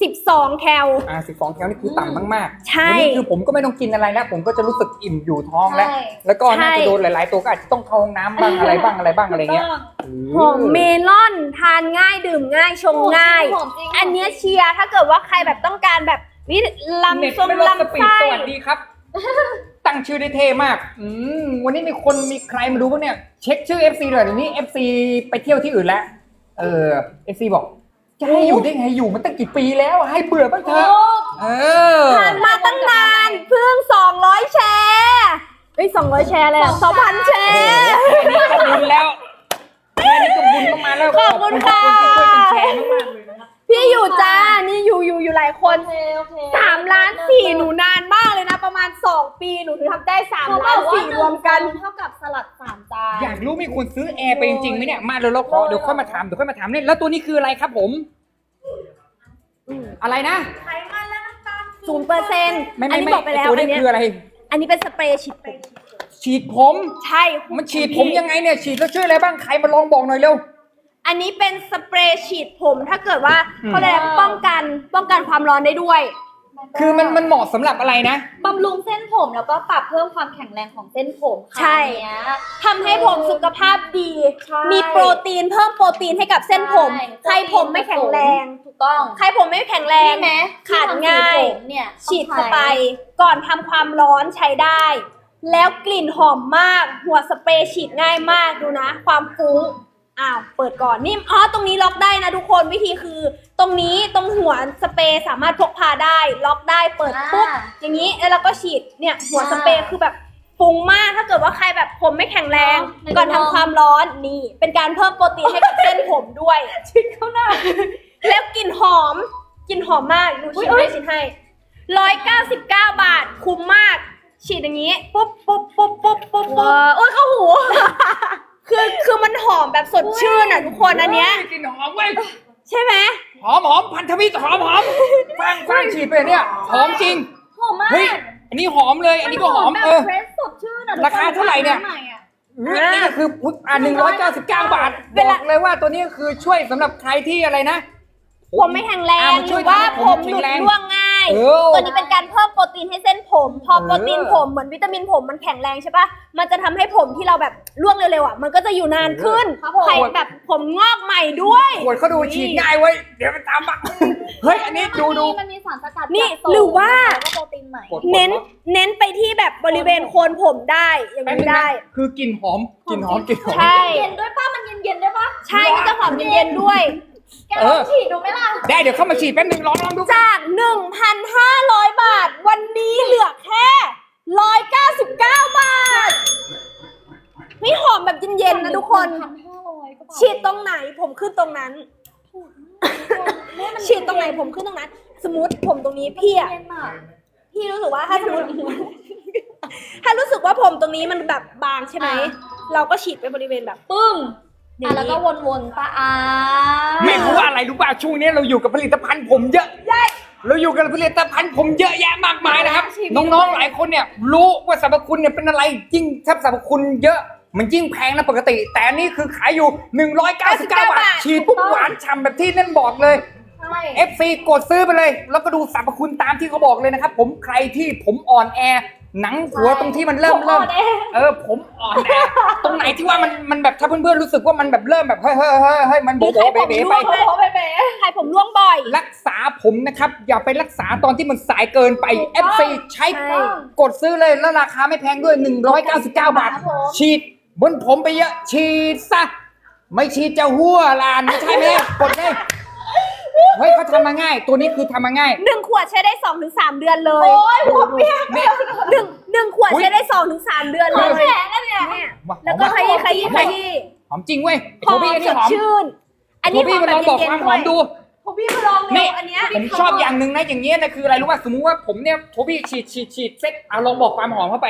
[SPEAKER 2] 12 แคล
[SPEAKER 1] อ่าสิบสองแคลนี่คือต่ำมากๆ
[SPEAKER 2] ใช่
[SPEAKER 1] วันี้คือผมก็ไม่ต้องกินอะไรแล้ว ผมก็จะรู้สึกอิ่มอยู่ท้องแล้ว
[SPEAKER 3] ใช่
[SPEAKER 1] แล้วก็น่า
[SPEAKER 2] ใช่
[SPEAKER 1] จะโดนหลาย ๆ ตัวก็อาจจะต้องเข้าห้องน้ำบ้างอะไรบ้างอะไรบ้างอะไรเงี้ย
[SPEAKER 2] หอมเมลอนทานง่ายดื่มง่ายชงง่าย
[SPEAKER 3] หอมจริง
[SPEAKER 2] อันเนี้ยเชียร์ถ้าเกิดว่าใครแบบต้องการแบบวิ
[SPEAKER 1] เน็ต
[SPEAKER 2] ลำส้ม
[SPEAKER 1] ไม่ลดส
[SPEAKER 2] ลำ
[SPEAKER 1] ปีด
[SPEAKER 2] ไส้
[SPEAKER 1] สวัสดีครับ ตั้งชื่อได้เท่มาก อืมวันนี้มีคนมีใครมาดูบ้างเนี่ย เช็คชื่อ FC เลยเดี๋ยวนี้ FC ไปเที่ยวที่อื่นแล้ว เออ FC บอก จะให้อยู่ได้ไงอยู่มันตั้งกี่ปีแล้วให้เบื่อบ้างเถอะเออ
[SPEAKER 2] ผ่านมาตั้งนานเพิ่ง200แชร์เฮ้ย200แชร์เลยอะ2,000แชร์
[SPEAKER 1] แค่นี้ก็บุญแล้วแค่นี้ก็บุญมากๆแล้ว
[SPEAKER 2] ขอบคุณค่ะ
[SPEAKER 1] ขอบคุณที่ช่วยกันแชร์มากๆเลยนะครับ
[SPEAKER 2] พี่อยู่จ้า นี่อยู่อยู่อยู่หลายคน
[SPEAKER 3] โอเคโอเค
[SPEAKER 2] สามล้านสี่หนูนานมากเลยนะ ประมาณ2ปีหนูถึงทำได้สาม
[SPEAKER 3] เขาบ
[SPEAKER 2] ล้า
[SPEAKER 3] อนกว่า
[SPEAKER 2] สี่รวมกัน
[SPEAKER 3] เท่ากับสลัดสามจาน
[SPEAKER 1] อยากรู้มีคนซื้อแอร์ไปจริงๆไหมเนี่ย มาเดี๋ยวเราขอเดี๋ยวค่อยมาถามเดี๋ยวค่อยมาถามเนี่ยแล้วตัวนี้คืออะไรครับผม อะไรนะ
[SPEAKER 2] ศูนย์เปอร์เซ็นต์
[SPEAKER 1] ไม่
[SPEAKER 2] อัน
[SPEAKER 1] ไม่
[SPEAKER 2] นี้
[SPEAKER 1] ไม่
[SPEAKER 2] บอกไปแล้ว
[SPEAKER 1] ตัว
[SPEAKER 2] อั
[SPEAKER 1] นี้
[SPEAKER 2] นเนี้ย
[SPEAKER 1] คืออะไร
[SPEAKER 2] อันนี้เป็นสเปรย์ฉีดผม
[SPEAKER 1] ฉีดผม
[SPEAKER 2] ใช่
[SPEAKER 1] มันฉีดผมยังไงเนี่ย ฉีดแล้วช่วยอะไรบ้าง ใครมาลองบอกหน่อยเร็ว
[SPEAKER 2] อันนี้เป็นสเปรย์ฉีดผมถ้าเกิดว่า
[SPEAKER 1] อืม
[SPEAKER 2] เขาเรียกอะไรป้องกันป้องกันความร้อนได้ด้วย
[SPEAKER 1] คือมันมันเหมาะสำหรับอะไรนะ
[SPEAKER 3] บำรุงเส้นผมแล้วก็ปรับเพิ่มความแข็งแรงของเส้นผมค่ะ
[SPEAKER 2] ใช่
[SPEAKER 3] อันเนี้ย
[SPEAKER 2] ทำให้ผมสุขภาพดี
[SPEAKER 3] ใช่
[SPEAKER 2] มีโปรตีนเพิ่มโปรตีนให้กับเส้นผมใครผมไม่แข็งแรง
[SPEAKER 3] ถูกต้อง
[SPEAKER 2] ใครผมไม่แข็งแรง
[SPEAKER 3] นี่ไหม
[SPEAKER 2] ขาด
[SPEAKER 3] ที่ทำสี
[SPEAKER 2] ง่าย
[SPEAKER 3] ผมเนี่ย
[SPEAKER 2] ฉีดเข้าไป ก่อนทำความร้อนใช้ได้ แล้วกลิ่นหอมมาก หัวสเปรย์ฉีดง่ายมากดูนะ ความฟุ้ง อ้าว เปิดก่อนนี่อ๋อตรงนี้ล็อกได้นะทุกคนวิธีคือ ตรงนี้ตรงหัวสเปรย์สามารถพกพาได้ ล็อกได้เปิดปุ๊บ
[SPEAKER 3] อ่า
[SPEAKER 2] อย่างนี้แล้วเราก็ฉีดเนี่ยหัวสเปรย์คือแบบฟุ้งมากถ้าเกิดว่าใครแบบผมไม่แข็งแรงก่อนทำความร้อนนี่ เป็นการเพิ่มโปรตีนให้กับเส้นผมด้วยฉีดเข้าหน้า แล้วกลิ่นหอมกลิ่นหอมมากดูฉีดให้ฉีดให้ร้อยเก้าสิบเก้าบาทคุ้มมาก ฉีดอย่างนี้ปุ๊บปุ๊บปุ๊บปุ๊บปุ๊บปุ๊บโอ้ยเข้าหู คือคือมันหอมแบบสดชื่นอะทุกคนอันเนี้ย
[SPEAKER 1] กลินหอมเว้ย
[SPEAKER 2] ใช่ไหม
[SPEAKER 1] หอมหอมพันธมิตรหอมหอมฟางฟางฉีดไปเนี่ยหอมจริง
[SPEAKER 3] หอมมาก
[SPEAKER 1] เฮ้ยอันนี้หอมเลย อันนี้ก็หอม
[SPEAKER 3] แบบ
[SPEAKER 1] เออ
[SPEAKER 3] เฟรชสดชื่นอะ
[SPEAKER 1] ราคาเท่าไหร่เนี่ย
[SPEAKER 3] ใหม่อะ
[SPEAKER 1] นี่คืออุ๊ยอ่าหนึ่งร้อยเก้าสิบเก้าบาทบอกเลยว่าตัวนี้คือช่วยสำหรับใครที่อะไรนะ
[SPEAKER 2] ผมไม่แข็งแร
[SPEAKER 1] อ่างมัน
[SPEAKER 2] ห
[SPEAKER 1] ช่
[SPEAKER 2] รื
[SPEAKER 1] วย
[SPEAKER 2] อว่า
[SPEAKER 1] ทำให้
[SPEAKER 2] ผ
[SPEAKER 1] ผม
[SPEAKER 2] ม
[SPEAKER 1] แข็
[SPEAKER 2] หลุ
[SPEAKER 1] ง
[SPEAKER 2] ด
[SPEAKER 1] แรง
[SPEAKER 2] ร่วงง่าย
[SPEAKER 1] เออ
[SPEAKER 2] ตัวนี้เป็นการเพิ่มโปรตีนให้เส้นผมพอ
[SPEAKER 1] เออ
[SPEAKER 2] โปรตีนผมเหมือนวิตามินผมมันแข็งแรงใช่ปะมันจะทำให้ผมที่เราแบบร่วงเร็วๆอะ มันก็จะอยู่นานขึ้น
[SPEAKER 3] ครับผม
[SPEAKER 2] ใครแบบผมงอกใหม่ด้วย
[SPEAKER 1] ขวดเขาดูฉีดง่ายเว้ย เดี๋ยวมันตามมาเฮ้ย อันนี้ดูดู
[SPEAKER 3] มันมีสารสกัด
[SPEAKER 2] นี่
[SPEAKER 3] จากโสม
[SPEAKER 2] หรือว่า
[SPEAKER 3] แล้วก็โปรตีนใหม่
[SPEAKER 1] กด
[SPEAKER 2] เน้น เน้นไปที่แบบบริเวณโคนผมได้อย่าง
[SPEAKER 1] แป๊บ
[SPEAKER 2] นี้
[SPEAKER 1] นึงนะ
[SPEAKER 2] ได้
[SPEAKER 1] คือกลิ่นหอมกลิ่นหอมกลิ่นหอม
[SPEAKER 2] ใช่
[SPEAKER 3] เย็นด้วยป้ามันเย็นเย็นๆด้วยป้า
[SPEAKER 2] ใช่ก็จะหอมเย็นๆด้วย
[SPEAKER 3] แกลองฉีดดูไหมล่ะ
[SPEAKER 1] ได้เดี๋ยวเข้ามาฉีดแป๊บนึงลองลองดู
[SPEAKER 2] จาก 1,500 บาท วันนี้เหลือแค่ 199 บาทนี่หอมแบบเย็นๆนะทุกคน
[SPEAKER 3] พันห้าร้อยกว่าบาท
[SPEAKER 2] ฉีดตรงไหนผมขึ้นตรงนั้น ฉีดตรงไหนผมขึ้นตรงนั้น สมมติผมตรงนี้พี่อะ
[SPEAKER 3] เย็นอะ
[SPEAKER 2] พี่รู้สึกว่าถ้าสมมติ ถ้ารู้สึกว่าผมตรงนี้มันแบบบางใช่ไหมเราก็ฉีดไปบริเวณแบบ ปึ้ง อย่า
[SPEAKER 3] อะ
[SPEAKER 2] ง
[SPEAKER 3] แล้วก็
[SPEAKER 2] นี้
[SPEAKER 3] วนๆป้าอ่า
[SPEAKER 1] ไม่รู้ว่าอะไรรู้ป่ะช่วงนี้เราอยู่กับผลิตภัณฑ์ผมเยอะเราอยู่กับผลิตภัณฑ์ผมเยอะแยะมากมายนะครับ น้องๆหลายคนเนี่ยรู้ว่าสรรพคุณเนี่ยเป็นอะไรยิ่งถ้าสรรพคุณเยอะมันยิ่งแพงนะปกติ แต่อันนี่คือขายอยู่ 199 บาท ฉีดปุ๊บหวานฉ่ำแบบที่นั่นบอกเลย
[SPEAKER 3] ใช่
[SPEAKER 1] FC กดซื้อไปเลย แล้วก็ดูสรรพคุณตามที่เขาบอกเลยนะครับผมใครที่ผมอ่อนแอ หนังหัวตรงที่มันเริ่ม
[SPEAKER 3] ผมอ่
[SPEAKER 1] เริ่
[SPEAKER 3] อ
[SPEAKER 1] ม
[SPEAKER 3] นแอ
[SPEAKER 1] เออผมอ่อนแอตรงไหนที่ว่ามันมันแบบถ้าเพื่อนๆรู้สึกว่ามันแบบเริ่มแบบเฮ้ยเฮ้ยเฮ้ยเฮ้ยมันโบโบเบเบไป
[SPEAKER 2] โอ้โหเบ๋ใครผมร่วงบ่อย
[SPEAKER 1] รักษาผมนะครับ อย่าไปรักษาตอนที่มันสายเกินไป FC ใช้
[SPEAKER 2] ใช่
[SPEAKER 1] กดซื้อเลยแล้วราคาไม่แพงด้วย 199 บาท ฉีดบนผมไปเยอะฉีดซะไม่ฉีดจะหัวลานไม่ใช่ไหมกดเลย เฮ้ยเขาทำมาง่าย ตัวนี้คือทำมาง่าย
[SPEAKER 2] หนึ่งขวดใช้ได้สองถึงสามเดือนเลย
[SPEAKER 3] โอ้ยหัวเปียก
[SPEAKER 1] เนี่ย
[SPEAKER 2] หนึ่งหนึ่งขวด
[SPEAKER 1] อุ๊ย
[SPEAKER 2] ใช้ได้สองถึงสามเดือนเลย
[SPEAKER 3] แผลแล้วเนี่ย
[SPEAKER 2] เนี่ย
[SPEAKER 1] หอม
[SPEAKER 2] แล้วก็
[SPEAKER 1] มาก
[SPEAKER 2] ขยี้ขยี้ขยี้
[SPEAKER 1] หอมจริงเว้ยไอ้
[SPEAKER 2] ห
[SPEAKER 1] โท
[SPEAKER 2] อม
[SPEAKER 1] บี้อัน
[SPEAKER 2] ส
[SPEAKER 1] นี้
[SPEAKER 2] ด
[SPEAKER 1] หอม
[SPEAKER 2] ชื่น อัน
[SPEAKER 1] โท
[SPEAKER 2] นี้ห
[SPEAKER 1] บี้
[SPEAKER 2] อม
[SPEAKER 1] มัน
[SPEAKER 2] แบ
[SPEAKER 1] ลอบงบอก
[SPEAKER 2] เย็
[SPEAKER 1] คนวาม
[SPEAKER 2] ๆ
[SPEAKER 1] ห
[SPEAKER 2] ด้
[SPEAKER 1] อ
[SPEAKER 2] วย
[SPEAKER 1] มดู
[SPEAKER 2] ผมพี่มาลองเร็
[SPEAKER 1] นี่
[SPEAKER 2] วอันเนี้ย
[SPEAKER 1] ผมชอบอย่างหนึ่งนะอย่างเงี้ยนะคืออะไรรู้ป่ะสมมุติว่าผมเนี่ยโทบี้ฉีดฉีดฉีดเซ็ตเอาลองบอกความหอมเข้าไป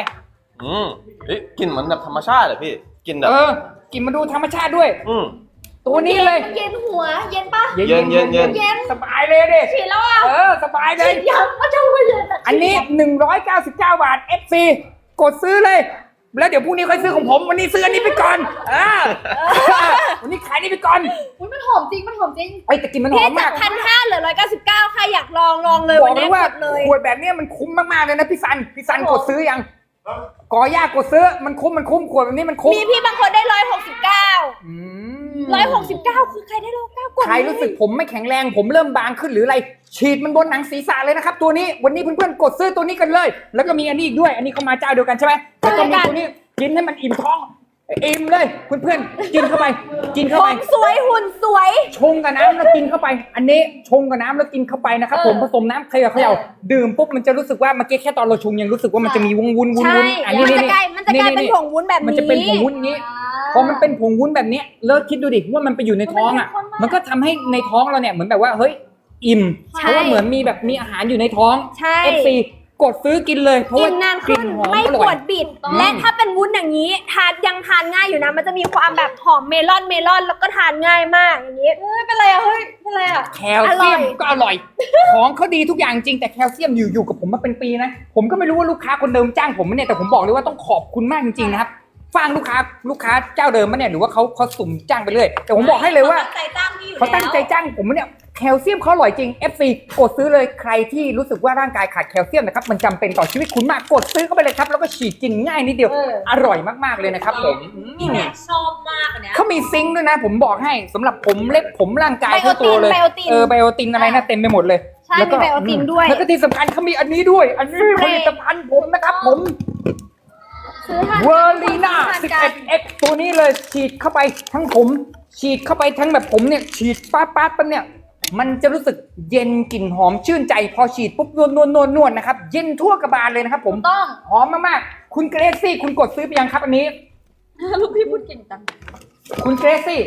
[SPEAKER 5] อืมเฮ้ยกลิ่นเหมือนแบบธรรมชาติเลยพี่กลิ่นแบบ
[SPEAKER 1] เออกลินมาดูธรรมชาติด้วย
[SPEAKER 5] อืม
[SPEAKER 1] ตัวนี้เลย
[SPEAKER 3] เย็นหัว เย็นปะ
[SPEAKER 5] เย็นเย็นเย็น
[SPEAKER 3] เย็น
[SPEAKER 1] สบายเลยดิ
[SPEAKER 3] ฉีดแล้วอะ
[SPEAKER 1] เออสบายเลย
[SPEAKER 3] ย้ำว่าจะไม่เย็นอะ
[SPEAKER 1] อันนี้ 199 บาท FC กดซื้อเลย แล้วเดี๋ยวพรุ่งนี้ค่อยซื้อของผม วันนี้ซื้ออันนี้ไปก่อนเออวันนี้ขายนี่ไปก่อน
[SPEAKER 3] อุ๊ยมันหอมจริง มันหอมจริง
[SPEAKER 1] ไอ้ยแต่กลินมันห
[SPEAKER 2] พี่
[SPEAKER 1] อม
[SPEAKER 2] จามา
[SPEAKER 1] กก
[SPEAKER 2] พันห้าเหลือร้อยเก้าสิบเก้าใครอยากลองลองเลย
[SPEAKER 1] บ
[SPEAKER 2] วั
[SPEAKER 1] อนกเล
[SPEAKER 2] นี้
[SPEAKER 1] ยว่าก
[SPEAKER 2] ดเลย
[SPEAKER 1] ขวดแบบเนี้ยมันคุ้มมากๆเลยนะพี่ซันพี่ซันกดซื้อยังกอย่ากดซื้อมันคุ้มมันคุ้มขวดแบบนี้มันคุ้ม
[SPEAKER 2] มีพี่บางคนได้ร้อยหกสิบเก้า
[SPEAKER 1] อืม
[SPEAKER 2] ร้อยหกสิบเก้าคือใครได้โลเก้ากด
[SPEAKER 1] ใครรู้สึกผมไม่แข็งแรง ผมเริ่มบางขึ้นหรืออะไร ฉีดมันบนหนังศีรษะเลยนะครับ ตัวนี้วันนี้เพื่อนๆกดซื้อตัวนี้กันเลย แล้วก็มีอันนี้อีกด้วย อันนี้เขามาเจ้าเดียวกันใช่ไหมแล้วก็มีตัวนี้กินให้มันอิ่มท้องอิ่มเลยเพื่อนๆกินเข้าไป กินเข้า
[SPEAKER 2] ผ
[SPEAKER 1] ไป
[SPEAKER 2] มสวยหุ่นสวย
[SPEAKER 1] ชงกับน้ำแล้วกินเข้าไป อันนี้ชงกับน้ำแล้วกินเข้าไปนะครับผมผสมน้ำเขย่าเขย่าดื่มปุ๊บมันจะรู้สึกว่าเมื่อกี้แค่ตอนเราชงยังรู้สึกว่ามันจะมีวุ้นวุ้นวุ้น
[SPEAKER 2] ใช่
[SPEAKER 1] วุ้นอันนี้
[SPEAKER 2] มัน
[SPEAKER 1] นี่
[SPEAKER 2] จะกลายมันจะกลายเป็นผงวุ้นแบบนี้
[SPEAKER 1] มันจะเป็นผงวุ้นอย่างนี้ พอมันเป็นผงวุ้นแบบเนี้ยเลิกคิดดูดิว่ามันไปอยู่ในท้องอะ มันก็ทำให้ในท้องเราเนี่ยเหมือนแบบว่าเฮ้ยอิ่ม
[SPEAKER 2] ใช่
[SPEAKER 1] เพราะว่าเหมือนมีแบบมีอาหารอยู่ในท้อง
[SPEAKER 2] ใช่
[SPEAKER 1] FC กดซื้อกินเลยเพราะ
[SPEAKER 2] กิ
[SPEAKER 1] ว่าน
[SPEAKER 2] นาน
[SPEAKER 1] ก
[SPEAKER 2] ขึ้
[SPEAKER 1] ลิ่
[SPEAKER 2] น
[SPEAKER 1] นหอม
[SPEAKER 2] ไม่
[SPEAKER 1] อ
[SPEAKER 2] ป
[SPEAKER 1] ร่อ
[SPEAKER 2] วย ดบิด
[SPEAKER 1] อืม
[SPEAKER 2] และถ้าเป็นวุ้นอย่างนี้ทานยังทานง่ายอยู่นะ มันจะมีความแบบหอมเมลอนเมลอนแล้วก็ทานง่ายมากอย่างนี้เอ้ยเป็นไรอะเฮ้ยเป็นไรอะ
[SPEAKER 1] แคลเซียม
[SPEAKER 2] อร่อย
[SPEAKER 1] ก็อร่อย ของเขาดีทุกอย่างจริงแต่แคลเซียมอยู่อยู่กับผมมาเป็นปีนะ ผมก็ไม่รู้ว่าลูกค้าคนเดิมจ้างผมไหมเนี่ยแต่ผมบอกเลยว่าต้องขอบคุณมากจริงๆนะครับ ฟังลูกค้าลูกค้าเจ้าเดิมมาเนี่ยหรือว่าเขาเขาสุ่มจ้างไปเรื่อยแต่ผมบอกให้เลยว่า
[SPEAKER 2] ตั้งใจจ้างพี่อยู่
[SPEAKER 1] เขาตั้งใจจ้างผมเนี่ยแคลเซียมเขาอร่อยจริง FC กดซื้อเลยใครที่รู้สึกว่าร่างกายขาดแคลเซียมนะครับมันจำเป็นต่อชีวิตคุณมากกดซื้อเข้าไปเลยครับ แล้วก็ฉีดกินง่ายนิดเดียว
[SPEAKER 2] เออ
[SPEAKER 1] อร่อยมากๆเลยนะครับผม
[SPEAKER 3] พี่แน็กชอบมากอันเนี้ย
[SPEAKER 1] เขามีซิงค์ด้วยนะ ผมบอกให้สำหรับผมเล็บผมร่างกายทั้งตัวเลย
[SPEAKER 2] ไบโอติน
[SPEAKER 1] เออไบโอตินอะไรนะเต็มไปหมดเลย
[SPEAKER 2] ใช่
[SPEAKER 1] แล้วก็
[SPEAKER 2] มีไบโอตินด้วย
[SPEAKER 1] แล้วก็ที่สำคัญเขามีอันนี้ด้วย อันนี้
[SPEAKER 2] สเป
[SPEAKER 1] ผ
[SPEAKER 2] รย์
[SPEAKER 1] ลิตภัณฑ์ผมนะครับผม
[SPEAKER 2] ซื้อทาน
[SPEAKER 1] เวอร์ลีนา 11x ตัวนี้เลยฉีดเข้าไปทั้งผม ฉีดเข้าไปทั้งแบบผมเนี่ยฉีดป๊าดป๊าดปั๊บเนี่ย มันจะรู้สึกเย็นกลิ่นหอมชื่นใจ พอฉีดปุ๊บนวลนวลนวลนวลนะครับ เย็นทั่วกระบาลเลยนะครับผม
[SPEAKER 3] ต้อง
[SPEAKER 1] หอมมากๆ คุณเกรซซี่ คุณกดซื้อไปยังครับอันนี้
[SPEAKER 3] ลูกพี่พูดเก่งจัง
[SPEAKER 1] คุณเกรซซี่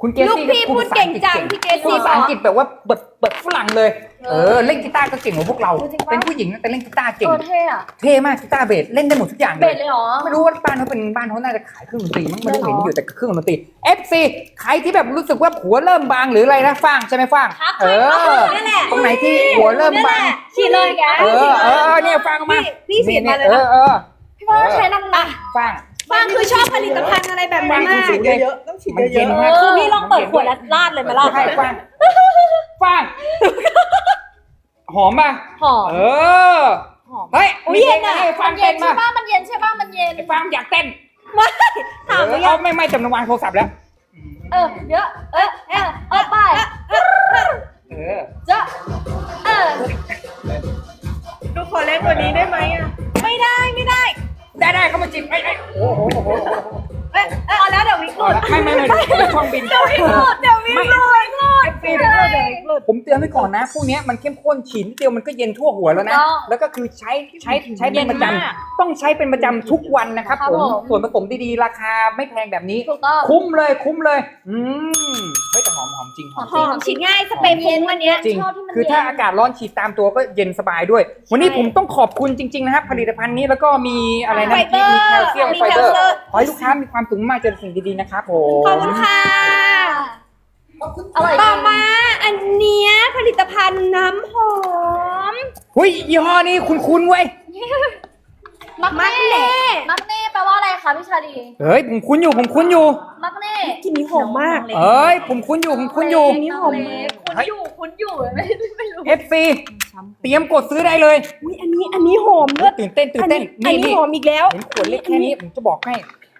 [SPEAKER 1] คุณเกรซ
[SPEAKER 2] ลูก
[SPEAKER 1] ซี่
[SPEAKER 2] พี่พูดเก่งจังพี่เกรซซี่
[SPEAKER 1] พูดภาษาอังกฤษแบบว่าเบิดเบิดฝรั่งเลย เออเล่นกีตาร์ก็เก่งกว่าพวกเรา
[SPEAKER 2] จริงปะ
[SPEAKER 1] เป็นผู้หญิงนะแต่เล่นกีตาร์เก่ง
[SPEAKER 3] เออเท่อะ
[SPEAKER 1] เท่มากกีตาร์เบสเล่นได้หมดทุกอย่าง
[SPEAKER 3] เบสเลยเหรอ
[SPEAKER 1] ไม่รู้ว่าบ้านเขาเป็นบ้านเขาน่าจะขายเครื่องดนตรีมั้งไม่รู้เห็นอยู่แต่เครื่องดนตรี FC ใครที่แบบรู้สึกว่าหัวเริ่มบางหรืออะไรนะฟ้างใช่ไหมฟ้าง
[SPEAKER 3] ครับ
[SPEAKER 1] เออ
[SPEAKER 2] นั่นแหละ
[SPEAKER 1] ตรงไหนที่หัวเริ่มบาง
[SPEAKER 2] ฉีดเลยแก
[SPEAKER 1] เออเออเออเนี่ยฟังมา
[SPEAKER 2] พี่ฉีดมาเลย
[SPEAKER 1] เอ
[SPEAKER 2] นะ
[SPEAKER 1] อเออ
[SPEAKER 3] พี่ว่าใช้นั่งนะ
[SPEAKER 1] ฟัง
[SPEAKER 2] ฟางคือชอบผลิตภัณฑ์อะไรแบบนี้มาก
[SPEAKER 1] เยอะๆต้องฉีดเยอะๆมาก
[SPEAKER 2] คือพี่ลองเปิดขวดแล้วราดเลยไหมล่ะ
[SPEAKER 1] ใช่ฟังฟัง หอมป่ะ
[SPEAKER 3] หอม
[SPEAKER 1] เออ
[SPEAKER 3] หอม
[SPEAKER 1] เฮ้ย
[SPEAKER 2] อุ๊ยเย็นอะ
[SPEAKER 1] ให้ฟั
[SPEAKER 3] มั
[SPEAKER 1] ง
[SPEAKER 3] นเย็
[SPEAKER 1] เต้
[SPEAKER 3] น
[SPEAKER 1] น
[SPEAKER 3] ใช่
[SPEAKER 1] มา
[SPEAKER 3] ป่ะมันเย็นใช่ป่ะมันเย็น
[SPEAKER 1] ไอ้ฟังอยากเต้น
[SPEAKER 2] ไม่ถาม
[SPEAKER 1] เอ
[SPEAKER 2] ไป
[SPEAKER 1] อ
[SPEAKER 2] ยั
[SPEAKER 1] เอา
[SPEAKER 2] ง
[SPEAKER 1] ไม่ไม่จำนวางโทรศัพท์แล้ว
[SPEAKER 3] เออเยอะเออเออเออไป
[SPEAKER 1] เออ
[SPEAKER 3] เจะเออ
[SPEAKER 4] ดูขอเล็กกว่านี้ได้ไหมอะ
[SPEAKER 2] ไม่ได้ไม่ได้
[SPEAKER 1] ได้ได้เขามาจิบไอ้ไอ้โอ้โหโอ้โหโอ้โห
[SPEAKER 2] เอ้ยเอ้ยเอาแล้วเดี๋ยววิกหลุด
[SPEAKER 1] ไม่ไม่ไม่เดี๋ยวช่องบิน
[SPEAKER 2] เดี๋ยววิกหลุดเดี๋ยววิกหลุดหลุด
[SPEAKER 1] ฟิล์มผมเตือนไว้ก่อนนะ พวกเนี้ยมันเข้มข้นฉีดนิดเดียวมันก็เย็นทั่วหัวแล้วนะแล้วก็คือใช้ใช้ใช้เป็นประจำต้องใช้เป็นประจำทุกวันนะครับผมส่วนผสมดีๆ ราคาไม่แพงแบบนี้
[SPEAKER 3] ถูกต้อง
[SPEAKER 1] คุ้มเลยคุ้มเลย อืมเฮ้ยแต่ หอมหอมจริงหอม
[SPEAKER 2] ห
[SPEAKER 1] จริง
[SPEAKER 2] อมฉีดง่ายสเปรย์ฟุ้งวันเนี้ย
[SPEAKER 1] จริง
[SPEAKER 3] ชอบที่มัน
[SPEAKER 1] คือถ้า
[SPEAKER 3] เย็น
[SPEAKER 1] อากาศร้อนฉีดตามตัวก็เย็นสบายด้วย วันนี้
[SPEAKER 2] ใช่
[SPEAKER 1] ผมต้องขอบคุณจริง ๆ นะครับ ผลิตภัณฑ์นี้แล้วก็มีอะไรนะ
[SPEAKER 2] ไฟเบอร์
[SPEAKER 1] มีแคลเซียม
[SPEAKER 2] มี
[SPEAKER 1] ไฟเบอร์
[SPEAKER 2] แคลเซียม
[SPEAKER 1] ขอให้ลูกค้ามีความสุขมากเจอสิ่งดีๆนะครับผม
[SPEAKER 2] ขอบคุณค่ะ
[SPEAKER 3] อร่อยจ
[SPEAKER 2] ต่อ
[SPEAKER 3] ริง
[SPEAKER 2] มาอันเนี้ยผลิตภัณฑ์น้ำหอม
[SPEAKER 1] เฮ้ยยี่ห้อนี้คุ้นๆเว้ย
[SPEAKER 3] มัก
[SPEAKER 2] มัก
[SPEAKER 3] เน่
[SPEAKER 2] เน่
[SPEAKER 3] มักเน่แปลว่าอะไรคะพี่ชาดี
[SPEAKER 1] เฮ้ยผมคุ้นอยู่ผมคุ้นอยู่
[SPEAKER 3] มักเน่
[SPEAKER 2] กลิ่นนี้หอมมาก
[SPEAKER 1] เอ้ยผมคุ้นอยู่ผมคุ้นอยู่
[SPEAKER 2] อันนี้หอมมาก
[SPEAKER 3] คุ้นอยู่คุ้นอยู่ไม่ไม่รู้
[SPEAKER 1] FC เตรียมกดซื้อได้เลย
[SPEAKER 2] อุ้ยอันนี้อันนี้หอมเลือด
[SPEAKER 1] ตื่นเต้นตื่น
[SPEAKER 2] อัน
[SPEAKER 1] เต้
[SPEAKER 2] นี้
[SPEAKER 1] น
[SPEAKER 2] อัน
[SPEAKER 1] นี่
[SPEAKER 2] นี้
[SPEAKER 1] นี่
[SPEAKER 2] หอมอีกแล้ว
[SPEAKER 1] เห็นขวดเล็กแค่นี้ผมจะบอกให้